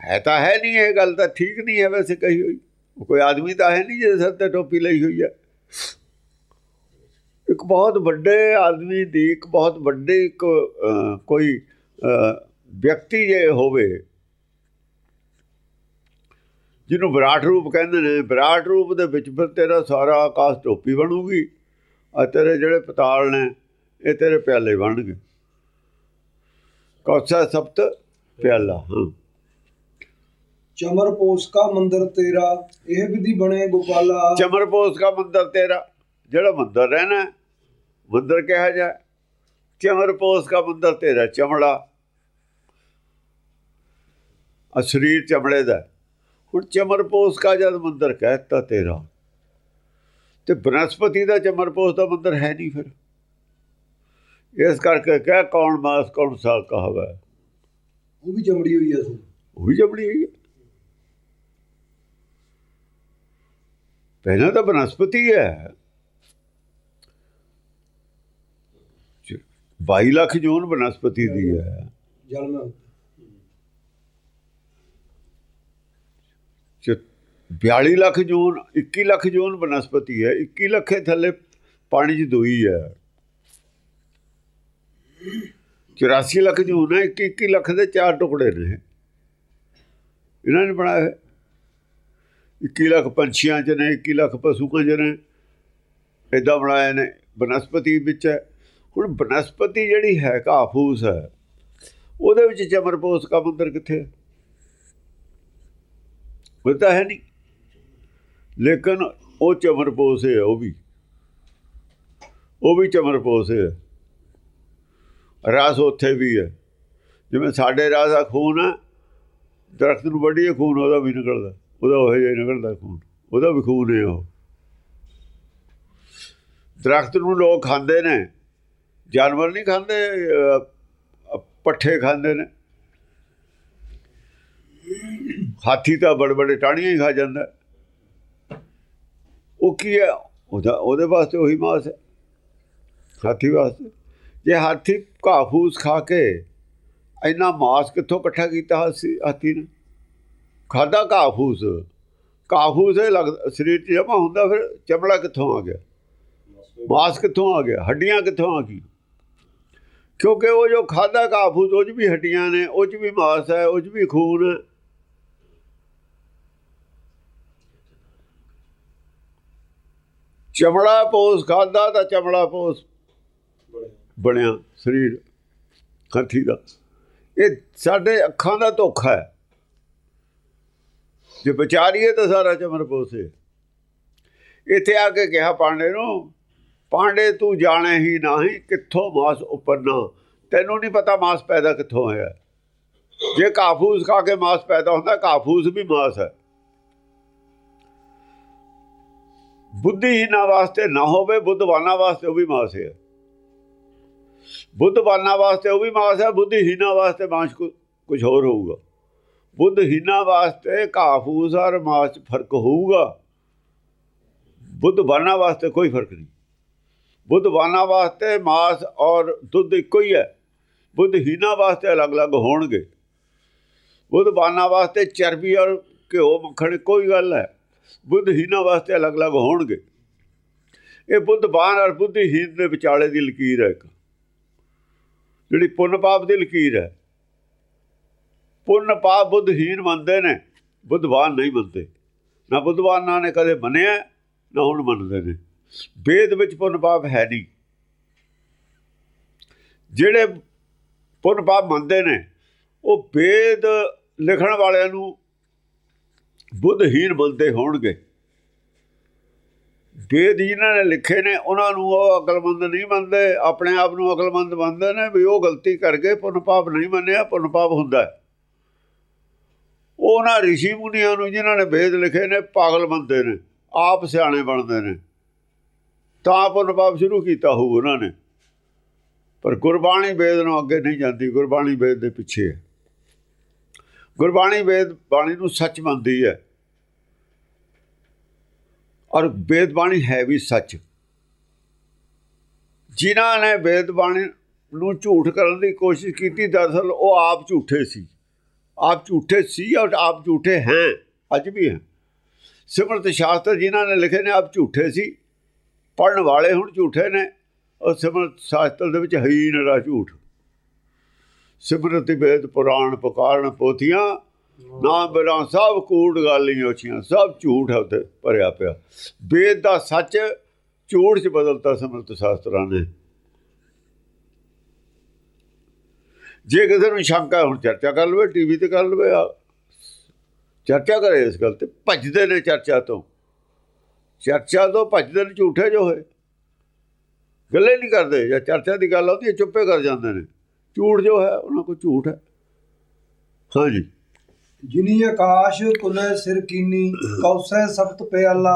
ਹੈ ਤਾਂ ਹੈ ਨਹੀਂ ਇਹ ਗੱਲ ਤਾਂ ਠੀਕ ਨਹੀਂ ਹੈ ਵੈਸੇ ਕਹੀ ਹੋਈ। ਕੋਈ ਆਦਮੀ ਤਾਂ ਹੈ ਨਹੀਂ ਜਿਹਦੇ ਸਿਰ ਤੇ ਟੋਪੀ ਲਈ ਹੋਈ ਹੈ। ਇੱਕ ਬਹੁਤ ਵੱਡੇ ਆਦਮੀ ਦੀ ਇੱਕ ਬਹੁਤ ਵੱਡੇ ਇੱਕ ਕੋਈ ਵਿਅਕਤੀ ਜੇ ਹੋਵੇ ਜਿਹਨੂੰ ਵਿਰਾਟ ਰੂਪ ਕਹਿੰਦੇ ਨੇ ਵਿਰਾਟ ਰੂਪ ਦੇ ਵਿੱਚ ਫਿਰ ਤੇਰਾ ਸਾਰਾ ਆਕਾਸ਼ ਟੋਪੀ ਬਣੂਗੀ ਆ ਤੇਰੇ ਜਿਹੜੇ ਪਤਾਲ ਨੇ ਇਹ ਤੇਰੇ ਪਿਆਲੇ ਬਣਨਗੇ। ਕੌਸਾ ਸਪਤ ਪਿਆਲਾ ਹਾਂ। ਚਮਰ ਪੋਸ ਕਾ ਮੰਦਰ ਤੇਰਾ ਇਹ ਵਿਧੀ ਬਣੇ ਗੋਪਾਲਾ। ਚਮਰਪੋਸ ਦਾ ਮੰਦਰ ਤੇਰਾ ਜਿਹੜਾ ਮੰਦਰ ਰਹਿਣਾ ਮੰਦਰ ਕਿਹਾ ਜਾ ਚਮਰਪੋਸ ਦਾ ਮੰਦਰ ਤੇਰਾ ਚਮੜਾ ਆ ਸਰੀਰ ਚਮੜੇ ਦਾ ਹੁਣ ਚਮਰਪੋਸ ਦਾ ਜਦ ਮੰਦਰ ਕਹਿਤਾ ਤੇਰਾ? ਤੇ ਬਨਸਪਤੀ ਦਾ ਚਮਰਪੋਸ ਦਾ ਮੰਦਰ ਹੈ ਨਹੀਂ ਫਿਰ। ਇਸ ਕਰਕੇ ਕਹਿ ਕੌਣ ਮਾਸ ਕੌਣ ਸਾਲ ਕਹਾਵਾ। ਉਹ ਵੀ ਚਮੜੀ ਹੋਈ ਐ ਸੋ ਉਹ ਵੀ ਜਬੜੀ ਹੋਈ ਹੈ ਪਹਿਲਾਂ ਤਾਂ ਬਨਸਪਤੀ ਹੈ। 22 ਲੱਖ ਜੂਨ ਬਨਸਪਤੀ ਦੀ ਹੈ। ਜਲ ਮੈਂ ਚ 42 ਲੱਖ ਜੂਨ 21 ਲੱਖ ਜੂਨ ਬਨਸਪਤੀ ਹੈ 21 ਲੱਖੇ ਥੱਲੇ ਪਾਣੀ 'ਚ ਦੋਈ ਹੈ। 84 ਲੱਖ ਜੂਨ ਹੈ 21 21 ਲੱਖ ਦੇ ਚਾਰ ਟੁਕੜੇ ਨੇ। ਇਹਨਾਂ ਨੇ ਬਣਾਇਆ ਹੈ। 21 ਲੱਖ ਪੰਛੀਆਂ 'ਚ ਨੇ 21 ਲੱਖ ਪਸ਼ੂਆਂ 'ਚ ਨੇ। ਇਦਾਂ ਬਣਾਏ ਨੇ, ਬਨਸਪਤੀ ਵਿੱਚ ਹੈ। ਹੁਣ ਬਨਸਪਤੀ ਜਿਹੜੀ ਹੈ ਕਾਫੂਸ ਹੈ। ਉਹਦੇ ਵਿੱਚ ਚਮਰਪੋਸ ਕਾ ਮੰਦਰ ਕਿੱਥੇ ਹੈ? ਉਹ ਤਾਂ ਹੈ ਨਹੀਂ ਲੇਕਿਨ ਉਹ ਚਮਰਪੋਸ ਹੈ, ਉਹ ਵੀ। ਉਹ ਵੀ ਚਮਰਪੋਸ ਹੈ। ਰਸ ਉੱਥੇ ਵੀ ਹੈ। ਜਿਵੇਂ ਸਾਡੇ ਰਸ ਦਾ ਖੂਨ ਹੈ, ਦਰਖਤ ਨੂੰ ਵੱਢੀਏ ਖੂਨ, ਉਹਦਾ ਵੀ ਨਿਕਲਦਾ। ਉਹਦਾ ਉਹ ਜਿਹਾ ਨਿਕਲਦਾ ਖੂਨ। ਉਹਦਾ ਵੀ ਖੂਨ ਹੈ ਉਹ। ਦਰਖਤ ਨੂੰ ਲੋਕ ਖਾਂਦੇ ਨੇ। ਜਾਨਵਰ ਨਹੀਂ ਖਾਂਦੇ ਪੱਠੇ ਖਾਂਦੇ ਨੇ। ਹਾਥੀ ਤਾਂ ਬੜੇ ਬੜੇ ਟਾਹਣੀਆਂ ਹੀ ਖਾ ਜਾਂਦਾ। ਉਹ ਕੀ ਹੈ? ਉਹਦਾ ਉਹਦੇ ਵਾਸਤੇ ਉਹੀ ਮਾਸ ਹੈ। ਹਾਥੀ ਵਾਸਤੇ। ਜੇ ਹਾਥੀ ਘਾਹ ਫੂਸ ਖਾ ਕੇ ਇੰਨਾ ਮਾਸ ਕਿੱਥੋਂ ਇਕੱਠਾ ਕੀਤਾ ਹਾਥੀ ਹਾਥੀ ਨੇ? ਖਾਦਾ ਘਾਹ ਫੂਸ ਘਾਹ ਫੂਸ ਇਹ ਲੱਗਦਾ ਸਰੀਰ 'ਚ ਜਮਾ ਹੁੰਦਾ ਫਿਰ ਚਮੜਾ ਕਿੱਥੋਂ ਆ ਗਿਆ? ਮਾਸ ਕਿੱਥੋਂ ਆ ਗਿਆ? ਹੱਡੀਆਂ ਕਿੱਥੋਂ ਆ ਗਈ ਕਿਉਂਕਿ ਉਹ ਜੋ ਖਾਦਾ ਕਾਫੂਸ ਉਹ 'ਚ ਵੀ ਹੱਡੀਆਂ ਨੇ, ਉਹ 'ਚ ਵੀ ਮਾਸ ਹੈ, ਉਹ 'ਚ ਵੀ ਖੂਨ ਹੈ। ਚਮੜਾ ਪੋਸ, ਖਾਦਾ ਤਾਂ ਚਮੜਾ ਪੋਸ। ਬਣਿਆ ਸਰੀਰ, ਹਾਥੀ ਦਾ। ਇਹ ਸਾਡੇ ਅੱਖਾਂ ਦਾ ਧੋਖਾ ਹੈ। ਜੇ ਵਿਚਾਰੀਏ ਤਾਂ ਸਾਰਾ ਚਮਰ ਪੋਸੇ ਇੱਥੇ ਆ ਕੇ ਕਿਹਾ ਪਾਂਡੇ ਨੂੰ, ਪਾਂਡੇ, ਤੂੰ ਜਾਣੇ ਹੀ ਨਹੀਂ ਕਿੱਥੋਂ ਮਾਸ ਉਪਰਨਾ? ਤੈਨੂੰ ਨਹੀਂ ਪਤਾ ਮਾਸ ਪੈਦਾ ਕਿੱਥੋਂ ਹੋਇਆ। ਜੇ ਕਾਫੂਸ ਖਾ ਕੇ ਮਾਸ ਪੈਦਾ ਹੁੰਦਾ, ਕਾਫੂਸ ਵੀ ਮਾਸ ਹੈ। ਬੁੱਧੀਹੀਨਾਂ ਵਾਸਤੇ ਨਾ ਹੋਵੇ, ਬੁੱਧਵਾਨਾਂ ਵਾਸਤੇ ਉਹ ਵੀ ਮਾਸ ਹੈ। ਬੁੱਧਵਾਨਾਂ ਵਾਸਤੇ ਉਹ ਵੀ ਮਾਸ ਹੈ, ਬੁੱਧੀਹੀਨਾਂ ਵਾਸਤੇ ਮਾਸ ਕੁਝ ਹੋਰ ਹੋਊਗਾ। ਬੁੱਧਹੀਨਾਂ ਵਾਸਤੇ ਕਾਫੂਸ ਔਰ ਮਾਸ 'ਚ ਫ਼ਰਕ ਹੋਊਗਾ। ਬੁੱਧਵਾਨਾਂ ਵਾਸਤੇ ਕੋਈ ਫ਼ਰਕ ਨਹੀਂ। ਬੁੱਧਵਾਨਾਂ ਵਾਸਤੇ ਮਾਸ ਔਰ ਦੁੱਧ ਇੱਕੋ ਹੀ ਹੈ। ਬੁੱਧਹੀਨਾਂ ਵਾਸਤੇ ਅਲੱਗ-ਅਲੱਗ ਹੋਣਗੇ। ਬੁੱਧਵਾਨਾਂ ਵਾਸਤੇ ਚਰਬੀ ਔਰ ਘਿਓ ਮੱਖਣ ਕੋਈ ਗੱਲ ਹੈ। ਬੁੱਧਹੀਨਾਂ ਵਾਸਤੇ ਅਲੱਗ-ਅਲੱਗ ਹੋਣਗੇ। ਇਹ ਬੁੱਧਵਾਨ ਔਰ ਬੁੱਧਹੀਨ ਦੇ ਵਿਚਾਲੇ ਦੀ ਲਕੀਰ ਹੈ ਇੱਕ। ਜਿਹੜੀ ਪੁੰਨ ਪਾਪ ਦੀ ਲਕੀਰ ਹੈ। ਪੁੰਨ ਪਾਪ ਬੁੱਧਹੀਨ ਮੰਨਦੇ ਨੇ ਬੁੱਧਵਾਨ ਨਹੀਂ ਮੰਨਦੇ। ਨਾ ਬੁੱਧਵਾਨਾਂ ਨੇ ਕਦੇ ਮੰਨਿਆ, ਨਾ ਹੁਣ ਮੰਨਦੇ ਨੇ। ਵੇਦ ਵਿੱਚ ਪੁੰਨ ਪਾਪ ਹੈ ਨਹੀਂ। ਜਿਹੜੇ ਪੁੰਨ ਪਾਪ ਮੰਨਦੇ ਨੇ, ਉਹ ਵੇਦ ਲਿਖਣ ਵਾਲਿਆਂ ਨੂੰ ਬੁੱਧਹੀਨ ਮੰਨਦੇ ਹੋਣਗੇ। ਵੇਦ ਜਿਨ੍ਹਾਂ ਨੇ ਲਿਖੇ ਨੇ, ਉਹਨਾਂ ਨੂੰ ਉਹ ਅਕਲਮੰਦ ਨਹੀਂ ਮੰਨਦੇ, ਆਪਣੇ ਆਪ ਨੂੰ ਅਕਲਮੰਦ ਮੰਨਦੇ ਨੇ ਵੀ ਉਹ ਗਲਤੀ ਕਰਕੇ ਪੁੰਨ ਪਾਪ ਨਹੀਂ ਮੰਨਿਆ ਪੁੰਨ ਪਾਪ ਹੁੰਦਾ ਉਹ ਉਹਨਾਂ ਰਿਸ਼ੀ ਮੁਨੀਆਂ ਨੂੰ ਜਿਨ੍ਹਾਂ ਨੇ ਵੇਦ ਲਿਖੇ ਨੇ, ਪਾਗਲ ਮੰਨਦੇ ਨੇ, ਆਪ ਸਿਆਣੇ ਬਣਦੇ ਨੇ। ਤਾਂ ਪੁੰਨ ਪਾਪ ਸ਼ੁਰੂ ਕੀਤਾ ਹੋਊ ਉਹਨਾਂ ਨੇ। ਪਰ ਗੁਰਬਾਣੀ ਵੇਦ ਨੂੰ ਅੱਗੇ ਨਹੀਂ ਜਾਂਦੀ, ਗੁਰਬਾਣੀ ਵੇਦ ਦੇ ਪਿੱਛੇ ਹੈ। ਗੁਰਬਾਣੀ ਵੇਦ ਬਾਣੀ ਨੂੰ ਸੱਚ ਮੰਨਦੀ ਹੈ। ਔਰ ਵੇਦ ਬਾਣੀ ਹੈ ਵੀ ਸੱਚ। ਜਿਨ੍ਹਾਂ ਨੇ ਵੇਦ ਬਾਣੀ ਨੂੰ ਝੂਠ ਕਰਨ ਦੀ ਕੋਸ਼ਿਸ਼ ਕੀਤੀ, ਦਰਅਸਲ ਉਹ ਆਪ ਝੂਠੇ ਸੀ। ਆਪ ਝੂਠੇ ਸੀ ਔਰ ਆਪ ਝੂਠੇ ਹੈ, ਅੱਜ ਵੀ ਹੈ। ਸਿਮਰਤ ਸ਼ਾਸਤਰ ਜਿਨ੍ਹਾਂ ਨੇ ਲਿਖੇ ਨੇ, ਆਪ ਝੂਠੇ ਸੀ। ਪੜਨ ਵਾਲੇ ਹੁਣ ਝੂਠੇ ਨੇ। ਔਰ ਸਿਮਰਤ ਸ਼ਾਸਤਰ ਦੇ ਵਿੱਚ ਹੈ ਹੀ ਨਰਾ ਝੂਠ। ਸਿਮਰਤਿ ਵੇਦ ਪੁਰਾਣ ਪੁਕਾਰਨ ਪੋਥੀਆਂ, ਨਾਮ ਬਿਨਾਂ ਸਭ ਕੂੜ ਗਾਲੀਆਂ ਉੱਚੀਆਂ ਸਭ ਝੂਠ ਹੈ ਉੱਤੇ ਭਰਿਆ ਪਿਆ। ਵੇਦ ਦਾ ਸੱਚ ਝੂਠ 'ਚ ਬਦਲਤਾ ਸਿਮਰਤ ਸ਼ਾਸਤਰਾਂ ਨੇ। ਜੇ ਕਿਸੇ ਨੂੰ ਸ਼ੰਕਾ ਹੁਣ ਚਰਚਾ ਕਰ ਲਵੇ ਟੀਵੀ ਤੇ ਕਰ ਲਵੇ, ਆ। ਚਰਚਾ ਕਰੇ ਇਸ ਗੱਲ ਤੇ, ਭੱਜਦੇ ਨੇ ਚਰਚਾ ਤੋਂ। ਚਰਚਾ ਤੋਂ ਭੱਜਦੇ ਨੇ ਝੂਠੇ ਜੋ ਹੋਏ। ਗੱਲੇ ਨਹੀਂ ਕਰਦੇ, ਜਾਂ ਚਰਚਾ ਦੀ ਗੱਲ ਆਉਂਦੀ ਹੈ, ਚੁੱਪੇ ਕਰ ਜਾਂਦੇ ਨੇ। ਝੂਠ ਜੋ ਹੈ ਉਹਨਾਂ ਕੋਲ ਝੂਠ ਹੈ। ਹਾਂਜੀ ਜਿਨੀ ਆਕਾਸ਼ ਕੁਲੇ ਸਿਰ ਕੀਨੀ ਕੌਸੈ ਸਬਤ ਪਿਆਲਾ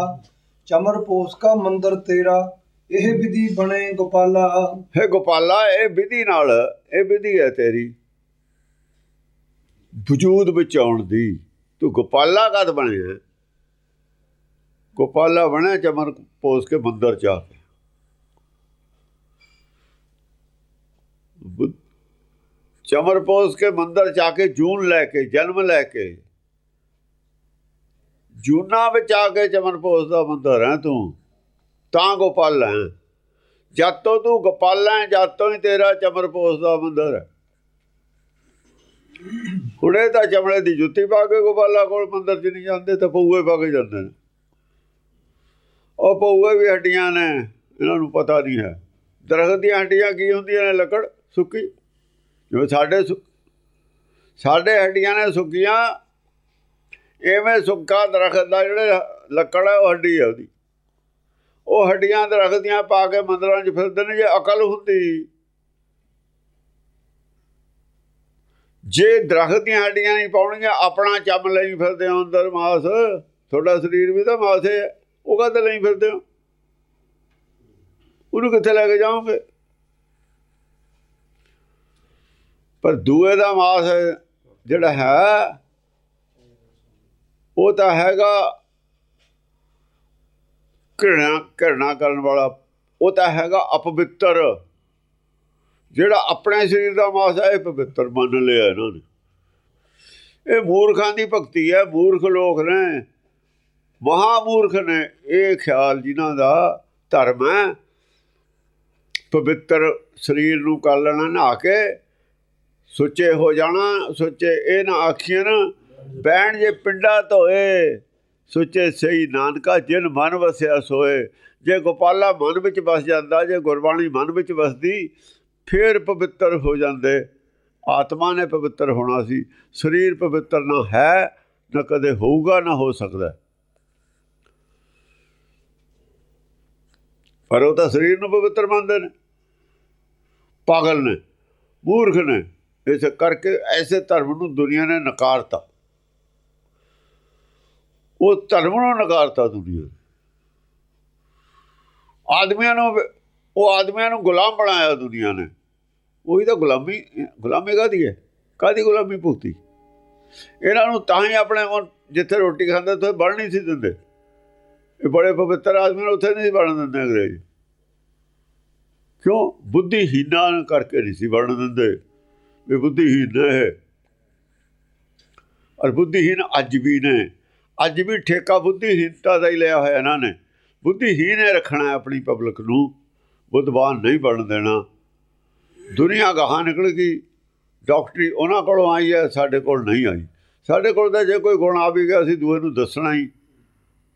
ਚਮਰ ਪੋਸ ਕਾ ਮੰਦਰ ਤੇਰਾ ਇਹ ਵਿਧੀ ਬਣੇ ਗੋਪਾਲਾ। ਹੈ ਗੋਪਾਲਾ ਇਹ ਵਿਧੀ ਨਾਲ ਇਹ ਵਿਧੀ ਹੈ ਤੇਰੀ। ਵਜੂਦ ਵਿੱਚ ਆਉਣ ਦੀ ਤੂੰ ਗੋਪਾਲਾ ਕਦ ਬਣਿਆ ਗੋਪਾਲਾ ਬਣਿਆ ਚਮਰ ਪੋਸ ਕੇ ਮੰਦਰ ਚ ਆ ਕੇ। ਚਮਰ ਪੋਸ ਕੇ ਮੰਦਰ ਚ ਆ ਕੇ ਜੂਨ ਲੈ ਕੇ, ਜਨਮ ਲੈ ਕੇ। ਜੂਨਾ ਵਿੱਚ ਆ ਕੇ ਚਮਨ ਪੋਸ ਦਾ ਮੰਦਰ ਹੈ ਤੂੰ? ਤਾਂ ਗੋਪਾਲ ਹੈ। ਜਦ ਤੋਂ ਤੂੰ ਗੋਪਾਲ ਹੈ, ਜਦ ਤੋਂ ਹੀ ਤੇਰਾ ਚਮਨ ਪੋਸ ਦਾ ਮੰਦਰ ਹੈ। ਹੁਣੇ ਤਾਂ ਚਮੜੇ ਦੀ ਜੁੱਤੀ ਪਾ ਕੇ ਗੋਪਾਲਾ ਕੋਲ ਮੰਦਰ 'ਚ ਨਹੀਂ ਜਾਂਦੇ, ਤਾਂ ਪਊਏ ਪਾ ਕੇ ਜਾਂਦੇ ਨੇ। ਉਹ ਪਊਏ ਵੀ ਹੱਡੀਆਂ ਨੇ, ਇਹਨਾਂ ਨੂੰ ਪਤਾ ਨਹੀਂ ਹੈ। ਦਰਖਤ ਦੀਆਂ ਹੱਡੀਆਂ ਕੀ ਹੁੰਦੀਆਂ ਨੇ, ਲੱਕੜ ਸੁੱਕੀ? ਜਿਵੇਂ ਸਾਡੇ ਸੁ- ਸਾਡੇ ਹੱਡੀਆਂ ਨੇ ਸੁੱਕੀਆਂ, ਐਵੇਂ ਸੁੱਕਾ ਦਰਖਤ ਦਾ ਜਿਹੜਾ ਲੱਕੜ ਹੈ ਉਹ ਹੱਡੀ ਹੈ ਉਹਦੀ। ਉਹ ਹੱਡੀਆਂ ਦਰਖਤ ਦੀਆਂ ਪਾ ਕੇ ਮੰਦਰਾਂ 'ਚ ਫਿਰਦੇ ਨੇ, ਜੇ ਅਕਲ ਹੁੰਦੀ। ਜੇ ਦਰਖਤ ਦੀਆਂ ਹੱਡੀਆਂ ਨਹੀਂ ਪਾਉਣਗੀਆਂ, ਆਪਣਾ ਚੰਮ ਲਈ ਫਿਰਦੇ ਹੋ ਅੰਦਰ ਮਾਸ। ਤੁਹਾਡਾ ਸਰੀਰ ਵੀ ਤਾਂ ਮਾਸ ਹੈ। ਉਹ ਕਦੇ ਲਈ ਫਿਰਦੇ ਹੋ? ਉਹਨੂੰ ਕਿੱਥੇ ਲੈ ਕੇ ਜਾਓਗੇ? ਪਰ ਦੂਏ ਦਾ ਮਾਸ ਜਿਹੜਾ ਹੈ, ਉਹ ਤਾਂ ਹੈਗਾ ਘৃਣਾ ਘਿਰਣਾ ਕਰਨ ਵਾਲਾ, ਉਹ ਤਾਂ ਹੈਗਾ ਅਪਵਿੱਤਰ। ਜਿਹੜਾ ਆਪਣੇ ਸਰੀਰ ਦਾ ਮਾਸ ਹੈ, ਇਹ ਪਵਿੱਤਰ ਮੰਨ ਲਿਆ ਇਹਨਾਂ ਨੇ। ਇਹ ਮੂਰਖਾਂ ਦੀ ਭਗਤੀ ਹੈ, ਮੂਰਖ ਲੋਕ ਨੇ, ਮਹਾਮੂਰਖ ਨੇ। ਇਹ ਖਿਆਲ ਜਿਨ੍ਹਾਂ ਦਾ ਧਰਮ ਹੈ, ਪਵਿੱਤਰ ਸਰੀਰ ਨੂੰ ਕਰ ਲੈਣਾ, ਨਹਾ ਕੇ ਸੁੱਚੇ ਹੋ ਜਾਣਾ, ਸੁੱਚੇ ਇਹ ਨਾ ਆਖੀਆਂ ਨਾ ਬੈਣ ਜੇ ਪਿੰਡਾ ਧੋਏ ਸੁੱਚੇ ਸਹੀ ਨਾਨਕਾ ਜਿਨ ਮਨ ਵਸਿਆ ਸੋਏ। ਜੇ ਗੋਪਾਲਾ ਮਨ ਵਿੱਚ ਵਸ ਜਾਂਦਾ, ਜੇ ਗੁਰਬਾਣੀ ਮਨ ਵਿੱਚ ਵਸਦੀ, ਫਿਰ ਪਵਿੱਤਰ ਹੋ ਜਾਂਦੇ। ਆਤਮਾ ਨੇ ਪਵਿੱਤਰ ਹੋਣਾ ਸੀ, ਸਰੀਰ ਪਵਿੱਤਰ ਨਾ ਹੈ, ਨਾ ਕਦੇ ਹੋਊਗਾ, ਨਾ ਹੋ ਸਕਦਾ। ਪਰ ਉਹ ਤਾਂ ਸਰੀਰ ਨੂੰ ਪਵਿੱਤਰ ਮੰਨਦੇ ਨੇ। ਪਾਗਲ ਨੇ, ਮੂਰਖ ਨੇ। ਇਸ ਕਰਕੇ ਐਸੇ ਧਰਮ ਨੂੰ ਦੁਨੀਆ ਨੇ ਨਕਾਰਤਾ। ਉਹ ਧਰਮ ਨੂੰ ਨਕਾਰਤਾ ਦੁਨੀਆ ਨੇ। ਆਦਮੀਆਂ ਨੂੰ ਉਹ ਆਦਮੀਆਂ ਨੂੰ ਗੁਲਾਮ ਬਣਾਇਆ ਦੁਨੀਆ ਨੇ। ਉਹੀ ਤਾਂ ਗੁਲਾਮੀ ਗੁਲਾਮੀ ਕਾਦੀ ਹੈ? ਕਾਦੀ ਗੁਲਾਮੀ ਭੁਗਤੀ? ਇਹਨਾਂ ਨੂੰ ਤਾਂ ਹੀ ਆਪਣੇ ਜਿੱਥੇ ਰੋਟੀ ਖਾਂਦੇ ਉੱਥੇ ਬਣ ਨਹੀਂ ਸੀ ਦਿੰਦੇ। ਇਹ ਬੜੇ ਪਵਿੱਤਰ ਆਦਮੀ ਨੂੰ ਉੱਥੇ ਨਹੀਂ ਸੀ ਬਣਨ ਦਿੰਦੇ ਅੰਗਰੇਜ਼। ਕਿਉਂ? ਬੁੱਧੀਹੀਨਾਂ ਕਰਕੇ ਨਹੀਂ ਸੀ ਬਣਨ ਦਿੰਦੇ। ਵੀ ਬੁੱਧੀਹੀਨ ਹੈ ਔਰ ਬੁੱਧੀਹੀਨ ਅੱਜ ਵੀ ਨੇ। ਅੱਜ ਵੀ ਠੇਕਾ ਬੁੱਧੀਹੀਨਤਾ ਦਾ ਹੀ ਲਿਆ ਹੋਇਆ ਇਹਨਾਂ ਨੇ। ਬੁੱਧੀਹੀਨ ਹੀ ਰੱਖਣਾ ਆਪਣੀ ਪਬਲਿਕ ਨੂੰ। ਬੁੱਧਵਾਨ ਨਹੀਂ ਬਣ ਦੇਣਾ। ਦੁਨੀਆ ਗਾਹਾਂ ਨਿਕਲ ਗਈ। ਡਾਕਟਰੀ ਉਹਨਾਂ ਕੋਲੋਂ ਆਈ ਹੈ, ਸਾਡੇ ਕੋਲ ਨਹੀਂ ਆਈ। ਸਾਡੇ ਕੋਲ ਤਾਂ ਜੇ ਕੋਈ ਗੁਣ ਆ ਵੀ ਗਿਆ, ਅਸੀਂ ਦੂਏ ਨੂੰ ਦੱਸਣਾ ਹੀ।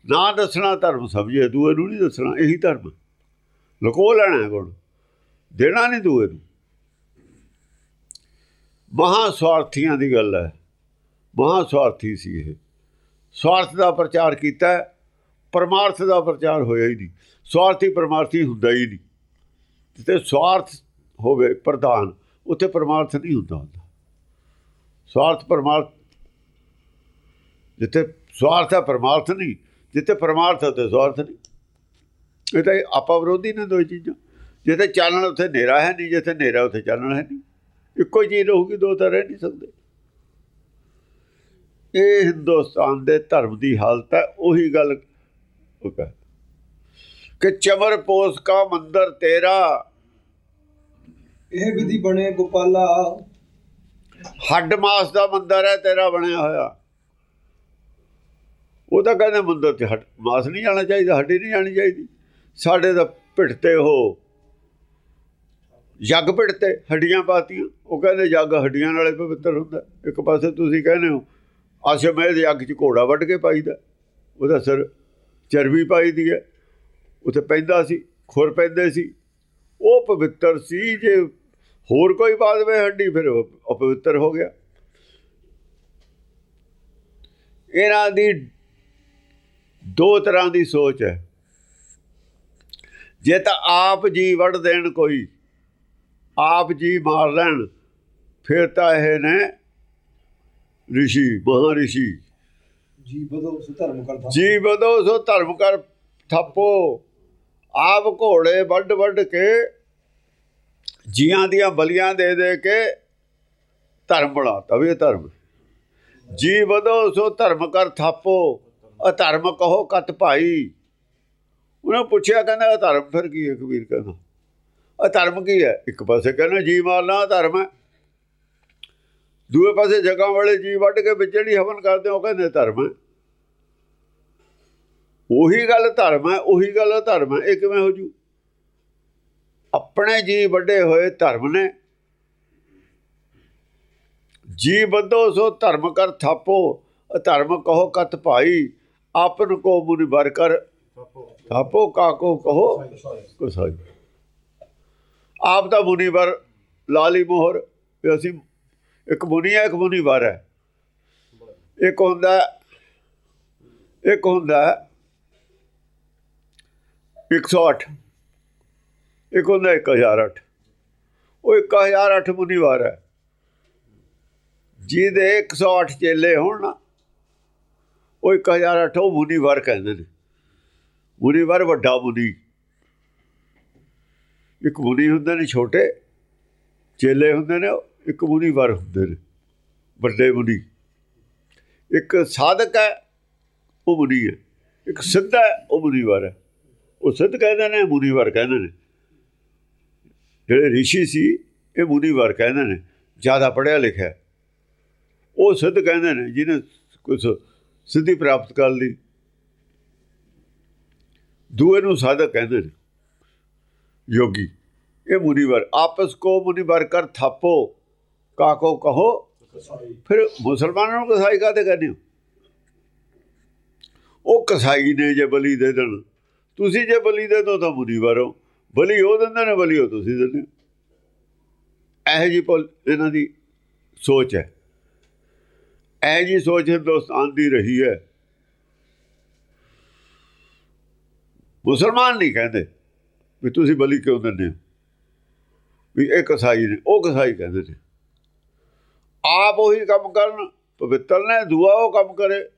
ਨਾ ਦੱਸਣਾ ਧਰਮ ਸਮਝੇ, ਦੂਏ ਨੂੰ ਨਹੀਂ ਦੱਸਣਾ। ਇਹੀ ਧਰਮ। ਲੁਕੋ ਲੈਣਾ ਗੁਣ। ਦੇਣਾ ਨਹੀਂ ਦੂਏ ਨੂੰ। ਮਹਾ ਸਵਾਰਥੀਆਂ ਦੀ ਗੱਲ ਹੈ। ਮਹਾ ਸਵਾਰਥੀ ਸੀ ਇਹ। ਸਵਾਰਥ ਦਾ ਪ੍ਰਚਾਰ ਕੀਤਾ ਪਰਮਾਰਥ ਦਾ ਪ੍ਰਚਾਰ ਹੋਇਆ ਹੀ ਨਹੀਂ। ਸਵਾਰਥੀ ਪਰਮਾਰਥੀ ਹੁੰਦਾ ਹੀ ਨਹੀਂ। ਜਿੱਥੇ ਸਵਾਰਥ ਹੋਵੇ ਪ੍ਰਧਾਨ, ਉੱਥੇ ਪਰਮਾਰਥ ਨਹੀਂ ਹੁੰਦਾ ਹੁੰਦਾ। ਸਵਾਰਥ ਪਰਮਾਰਥ, ਜਿੱਥੇ ਸਵਾਰਥ ਹੈ ਪਰਮਾਰਥ ਨਹੀਂ, ਜਿੱਥੇ ਪਰਮਾਰਥ ਹੈ ਤੇ ਸਵਾਰਥ ਨਹੀਂ। ਇਹ ਤਾਂ ਆਪਾ ਵਿਰੋਧੀ ਨੇ ਦੋ ਚੀਜ਼ਾਂ। ਜਿੱਥੇ ਚਾਨਣ ਉੱਥੇ ਹਨੇਰਾ ਹੈ ਨਹੀਂ ਜਿੱਥੇ ਹਨੇਰਾ ਉੱਥੇ ਚਾਨਣ ਹੈ ਨਹੀਂ। ਇੱਕੋ ਹੀ ਚੀਜ਼ ਰਹੂਗੀ ਦੋ ਤਾਂ ਰਹਿ ਨਹੀਂ ਸਕਦੇ। ਇਹ ਹਿੰਦੁਸਤਾਨ ਦੇ ਧਰਮ ਦੀ ਹਾਲਤ ਹੈ ਉਹੀ ਗੱਲ ਉਹ ਕਹੇ ਕਿ ਚਮਰ ਪੋਸ ਕਾ ਮੰਦਰ ਤੇਰਾ। ਇਹ ਵਿਧੀ ਬਣੇ ਗੋਪਾਲਾ। ਹੱਡ ਮਾਸ ਦਾ ਮੰਦਰ ਹੈ ਤੇਰਾ ਬਣਿਆ ਹੋਇਆ। ਉਹ ਤਾਂ ਕਹਿੰਦੇ ਮੰਦਰ ਤੇ ਹੱਡ ਮਾਸ ਨਹੀਂ ਜਾਣਾ ਚਾਹੀਦਾ ਹੱਡੀ ਨਹੀਂ ਜਾਣੀ ਚਾਹੀਦੀ। ਸਾਡੇ ਤਾਂ ਭਿੜਤੇ ਹੋ। ਜੱਗ ਤੇ ਹੱਡੀਆਂ ਪਾਤੀਆਂ। ਉਹ ਕਹਿੰਦੇ, ਜੱਗ ਹੱਡੀਆਂ ਨਾਲੇ ਪਵਿੱਤਰ ਹੁੰਦਾ। ਇੱਕ ਪਾਸੇ ਤੁਸੀਂ ਕਹਿੰਦੇ ਹੋ ਆਸ਼ਮੇ ਦੇ ਅੱਗ 'ਚ ਘੋੜਾ ਵੱਢ ਕੇ ਪਾਈਦਾ। ਉਹਦਾ ਸਿਰ ਚਰਬੀ ਪਾਈ ਦੀ ਹੈ। ਉੱਥੇ ਪੈਂਦਾ ਸੀ, ਖੁਰ ਪੈਂਦੇ ਸੀ। ਉਹ ਪਵਿੱਤਰ ਸੀ, ਜੇ ਹੋਰ ਕੋਈ ਬਾਦਵੇ ਹੱਡੀ, ਫਿਰ ਉਹ ਅਪਵਿੱਤਰ ਹੋ ਗਿਆ। ਇਹਨਾਂ ਦੀ ਦੋ ਤਰ੍ਹਾਂ ਦੀ ਸੋਚ ਹੈ। ਜੇ ਤਾਂ ਆਪ ਜੀ ਵੜ ਦੇਣ ਕੋਈ ਆਪ ਜੀ ਮਾਰ ਲੈਣ। ਫਿਰ ਤਾਂ ਇਹ ਨੇ ਰਿਸ਼ੀ ਮਹਾ ਰਿਸ਼ੀ। ਜੀ ਬਦੋ ਸੁਧਰਮ ਕਰਦਾ ਜੀ ਬਦੋ ਸੋ ਧਰਮ ਕਰ ਥਾਪੋ। ਆਪ ਘੋੜੇ ਵੱਢ ਵੱਢ ਕੇ ਜੀਆਂ ਦੀਆਂ ਬਲੀਆਂ ਦੇ ਦੇ ਕੇ ਧਰਮ ਬਣਾਤਾ ਵੀ ਧਰਮ। ਜੀ ਬਦੋ ਸੋ ਧਰਮ ਕਰ ਥਾਪੋ। ਅਧਰਮ ਕਹੋ ਕਤ ਭਾਈ। ਉਹਨੇ ਪੁੱਛਿਆ ਕਹਿੰਦਾ ਅਧਰਮ ਫਿਰ ਕੀ ਹੈ ਕਬੀਰ ਕਹਿੰਦਾ। ਅਧਰਮ ਕੀ ਹੈ? ਇੱਕ ਪਾਸੇ ਕਹਿੰਦਾ ਜੀ ਮਾਰਨਾ ਧਰਮ ਹੈ। ਦੂਏ ਪਾਸੇ ਜਗ੍ਹਾ ਵਾਲੇ ਜੀ ਵੱਢ ਕੇ ਵਿੱਚ ਜਿਹੜੀ ਹਵਨ ਕਰਦੇ ਉਹ ਕਹਿੰਦੇ ਧਰਮ ਹੈ। ਉਹੀ ਗੱਲ ਧਰਮ ਹੈ ਉਹੀ ਗੱਲ ਧਰਮ ਹੈ ਇਹ ਕਿਵੇਂ ਹੋ ਜੂ? ਆਪਣੇ ਜੀ ਵੱਡੇ ਹੋਏ ਧਰਮ ਨੇ। ਜੀ ਬੰਦੋ ਸੋ ਧਰਮ ਕਰ ਥਾਪੋ ਧਰਮ ਕਹੋ ਕਤ ਭਾਈ ਆਪਨ ਕੋ ਮੁਨਿ ਵਰ ਕਰ। ਥਾਪੋ। ਕਾਕੋ ਕਹੋ। ਕਸਾਈ। ਆਪ ਦਾ ਮੁਨੀਵਰ, ਲਾਲੀ ਮੋਹਰ ਵੀ ਅਸੀਂ ਇੱਕ ਮੁਨੀ ਹੈ, ਇੱਕ ਮੁਨੀਵਰ ਹੈ। ਇੱਕ ਹੁੰਦਾ ਇੱਕ ਹੁੰਦਾ 108 ਇੱਕ ਹੁੰਦਾ 1008 ਉਹ 1008 ਮੁਨੀ ਵਰ ਹੈ। ਜਿਹਦੇ 108 ਚੇਲੇ ਹੋਣ ਨਾ ਉਹ 1008 ਉਹ ਮੁਨੀਵਰ ਕਹਿੰਦੇ ਨੇ। ਮੁਨੀਵਰ ਵੱਡਾ ਮੁਨੀ। ਇੱਕ ਮੁਨੀ ਹੁੰਦੇ ਨੇ ਛੋਟੇ, ਚੇਲੇ ਹੁੰਦੇ ਨੇ, ਇੱਕ ਮੁਨੀ ਵਰ ਹੁੰਦੇ ਨੇ, ਵੱਡੇ ਮੁਨੀ ਇੱਕ ਸਾਧਕ ਹੈ, ਉਹ ਮੁਨੀ ਹੈ। ਇੱਕ ਸਿੱਧਾ ਹੈ, ਉਹ ਮੁਨੀ ਵਰ ਹੈ। ਉਹ ਸਿੱਧ ਕਹਿੰਦੇ ਨੇ ਮੁਨੀ ਵਰ ਕਹਿੰਦੇ ਨੇ। ਜਿਹੜੇ ਰਿਸ਼ੀ ਸੀ, ਇਹ ਮੁਨੀ ਵਰ ਕਹਿੰਦੇ ਨੇ। ਜ਼ਿਆਦਾ ਪੜ੍ਹਿਆ ਲਿਖਿਆ। ਉਹ ਸਿੱਧ ਕਹਿੰਦੇ ਨੇ, ਜਿਹਨੇ ਕੁਝ ਸਿੱਧੀ ਪ੍ਰਾਪਤ ਕਰ ਲਈ। ਦੂਏ ਨੂੰ ਸਾਧਕ ਕਹਿੰਦੇ ਨੇ। ਯੋਗੀ। ਇਹ ਮੁਨੀਵਰ ਆਪਸ ਕੋ ਮੁਨੀਵਰ ਕਰ ਥਾਪੋ, ਕਾਕੋ ਕਹੋ, ਫਿਰ ਮੁਸਲਮਾਨਾਂ ਨੂੰ ਕਸਾਈ ਕਾਹਦੇ ਕਹਿੰਦੇ ਹੋ? ਉਹ ਕਸਾਈ ਨੇ ਜੇ ਬਲੀ ਦੇ ਦੇਣ। ਤੁਸੀਂ ਜੇ ਬਲੀ ਦੇ ਦੋ ਤਾਂ ਮੁਨੀਵਰ ਹੋ ਬਲੀ ਉਹ ਦਿੰਦੇ ਨੇ, ਬਲੀ ਉਹ ਤੁਸੀਂ ਦਿੰਦੇ ਹੋ। ਇਹੋ ਜੀ ਇਹਨਾਂ ਦੀ ਸੋਚ ਹੈ। ਇਹ ਜੀ ਸੋਚ ਹਿੰਦੁਸਤਾਨ ਦੀ ਰਹੀ ਹੈ। ਮੁਸਲਮਾਨ ਨਹੀਂ ਕਹਿੰਦੇ। ਵੀ ਤੁਸੀਂ ਬਲੀ ਕਿਉਂ ਦਿੰਦੇ ਹੋ? ਵੀ ਇਹ ਕਸਾਈ ਨੇ, ਉਹ ਕਸਾਈ ਕਹਿੰਦੇ ਨੇ। ਆਪ ਉਹੀ ਕੰਮ ਕਰਨ, ਪਵਿੱਤਰ ਨੇ, ਦੁਆ ਉਹ ਕੰਮ ਕਰੇ,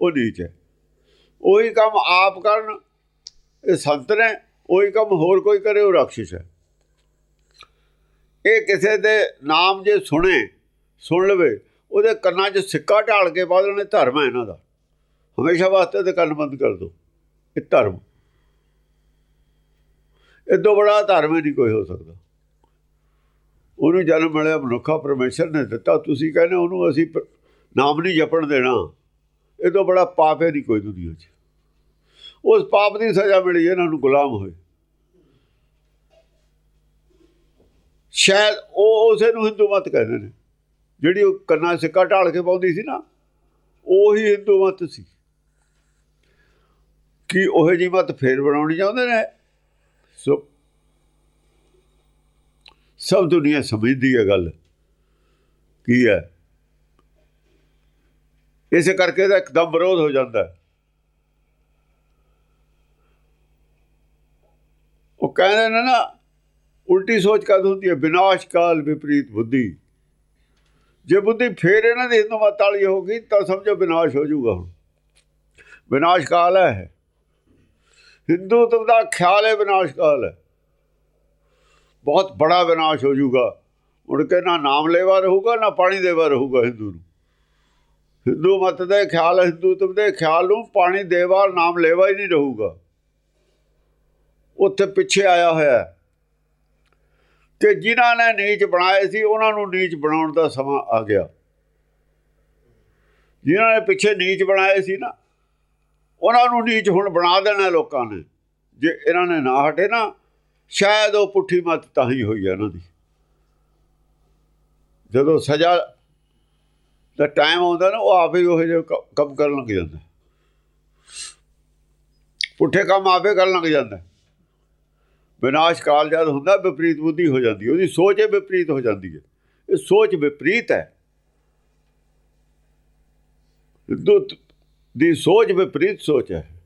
ਉਹ ਨੀਚ ਹੈ। ਉਹੀ ਕੰਮ ਆਪ ਕਰਨ, ਇਹ ਸੰਤ ਨੇ, ਉਹੀ ਕੰਮ ਹੋਰ ਕੋਈ ਕਰੇ, ਉਹ ਰਾਖਸ਼ ਹੈ। ਇਹ ਕਿਸੇ ਦੇ ਨਾਮ ਜੇ ਸੁਣੇ, ਸੁਣ ਲਵੇ, ਉਹਦੇ ਕੰਨਾਂ 'ਚ ਸਿੱਕਾ ਢਾਲ ਕੇ ਪਾ ਦੇਣੇ ਧਰਮ ਹੈ ਇਹਨਾਂ ਦਾ। ਹਮੇਸ਼ਾ ਵਾਸਤੇ ਤੇ ਕੰਨ ਬੰਦ ਕਰ ਦਿਓ ਇਹ ਧਰਮ। ਇਹ ਤੋਂ ਬੜਾ ਧਰਮ ਹੀ ਨਹੀਂ ਕੋਈ ਹੋ ਸਕਦਾ। ਉਹਨੂੰ ਜਨਮ ਮਿਲਿਆ, ਮਨੁੱਖਾ ਪਰਮੇਸ਼ਰ ਨੇ ਦਿੱਤਾ। ਤੁਸੀਂ ਕਹਿੰਦੇ ਉਹਨੂੰ ਅਸੀਂ ਨਾਮ ਨਹੀਂ ਜਪਣ ਦੇਣਾ। ਇਹ ਤੋਂ ਬੜਾ ਪਾਪ ਹੈ ਨਹੀਂ ਕੋਈ ਦੁਨੀਆ 'ਚ। ਉਸ ਪਾਪ ਦੀ ਸਜ਼ਾ ਮਿਲੀ, ਇਹਨਾਂ ਨੂੰ ਗੁਲਾਮ ਹੋਏ। ਸ਼ਾਇਦ ਉਹ ਉਸੇ ਨੂੰ ਹਿੰਦੂ ਮਤ ਕਹਿੰਦੇ ਨੇ। ਜਿਹੜੀ ਉਹ ਕੰਨਾਂ ਸਿੱਕਾ ਢਾਲ ਕੇ ਪਾਉਂਦੀ ਸੀ ਨਾ, ਉਹੀ ਹਿੰਦੂ ਮਤ ਸੀ। ਕੀ ਉਹ ਜੀ ਮਤ ਫੇਰ ਬਣਾਉਣੀ ਚਾਹੁੰਦੇ ਨੇ? ਸੋ ਸਭ ਦੁਨੀਆ ਸਮਝਦੀ ਹੈ ਗੱਲ। ਕੀ ਹੈ? ਇਸੇ ਕਰਕੇ ਇਹਦਾ ਇੱਕਦਮ ਵਿਰੋਧ ਹੋ ਜਾਂਦਾ ਹੈ। ਉਹ ਕਹਿੰਦੇ ਨੇ ਨਾ, ਉਲਟੀ ਸੋਚ ਕਦ ਹੁੰਦੀ ਹੈ? ਵਿਨਾਸ਼ ਕਾਲ ਵਿਪਰੀਤ ਬੁੱਧੀ। ਜੇ ਬੁੱਧੀ ਫੇਰ ਇਹਨਾਂ ਦੀ ਹਿੰਦੂ ਮਤ ਵਾਲੀ ਹੋ ਗਈ, ਤਾਂ ਸਮਝੋ ਵਿਨਾਸ਼ ਹੋ ਜਾਊਗਾ ਹੁਣ। ਵਿਨਾਸ਼ ਕਾਲ ਹੈ ਹਿੰਦੂਤਵ ਦਾ ਖਿਆਲ ਹੈ ਵਿਨਾਸ਼ ਕਾਲ ਹੈ। ਬਹੁਤ ਬੜਾ ਵਿਨਾਸ਼ ਹੋ ਜਾਊਗਾ। ਮੁੜ ਕੇ ਨਾ ਨਾਮ ਲੈਵਾ ਰਹੂਗਾ, ਨਾ ਪਾਣੀ ਦੇਵਾ ਰਹੂਗਾ ਹਿੰਦੂ ਨੂੰ। ਹਿੰਦੂ ਮਤ ਦੇ ਖਿਆਲ ਹਿੰਦੂਤਵ ਦੇ ਖਿਆਲ ਨੂੰ ਪਾਣੀ ਦੇਵਾ, ਨਾਮ ਲੈਵਾ ਹੀ ਨਹੀਂ ਰਹੂਗਾ। ਉੱਥੇ ਪਿੱਛੇ ਆਇਆ ਹੋਇਆ ਕਿ ਜਿਨ੍ਹਾਂ ਨੇ ਨੀਚ ਬਣਾਏ ਸੀ, ਉਹਨਾਂ ਨੂੰ ਨੀਚ ਬਣਾਉਣ ਦਾ ਸਮਾਂ ਆ ਗਿਆ। ਜਿਨ੍ਹਾਂ ਨੇ ਪਿੱਛੇ ਨੀਚ ਬਣਾਏ ਸੀ ਨਾ ਉਹਨਾਂ ਨੂੰ ਨੀਚ ਹੁਣ ਬਣਾ ਦੇਣਾ ਲੋਕਾਂ ਨੇ। ਜੇ ਇਹਨਾਂ ਨੇ ਨਾ ਹਟੇ ਨਾ, ਸ਼ਾਇਦ ਉਹ ਪੁੱਠੀ ਮਤ ਤਾਂ ਹੀ ਹੋਈ ਹੈ ਇਹਨਾਂ ਦੀ। ਜਦੋਂ ਸਜ਼ਾ ਦਾ ਟਾਈਮ ਆਉਂਦਾ ਨਾ, ਉਹ ਆਪ ਹੀ ਉਹ ਜਿਹੇ ਕੰਮ ਕਰਨ ਲੱਗ ਜਾਂਦਾ। ਪੁੱਠੇ ਕੰਮ ਆਪੇ ਕਰਨ ਲੱਗ ਜਾਂਦਾ। ਵਿਨਾਸ਼ ਕਾਲ ਜਦ ਹੁੰਦਾ, ਵਿਪਰੀਤ ਬੁੱਧੀ ਹੋ ਜਾਂਦੀ ਉਹਦੀ ਸੋਚ ਹੀ ਵਿਪਰੀਤ ਹੋ ਜਾਂਦੀ ਹੈ। ਇਹ ਸੋਚ ਵਿਪਰੀਤ ਹੈ। ਹਿੰਦੂ ਦੀ ਸੋਚ ਵਿਪਰੀਤ ਸੋਚ ਹੈ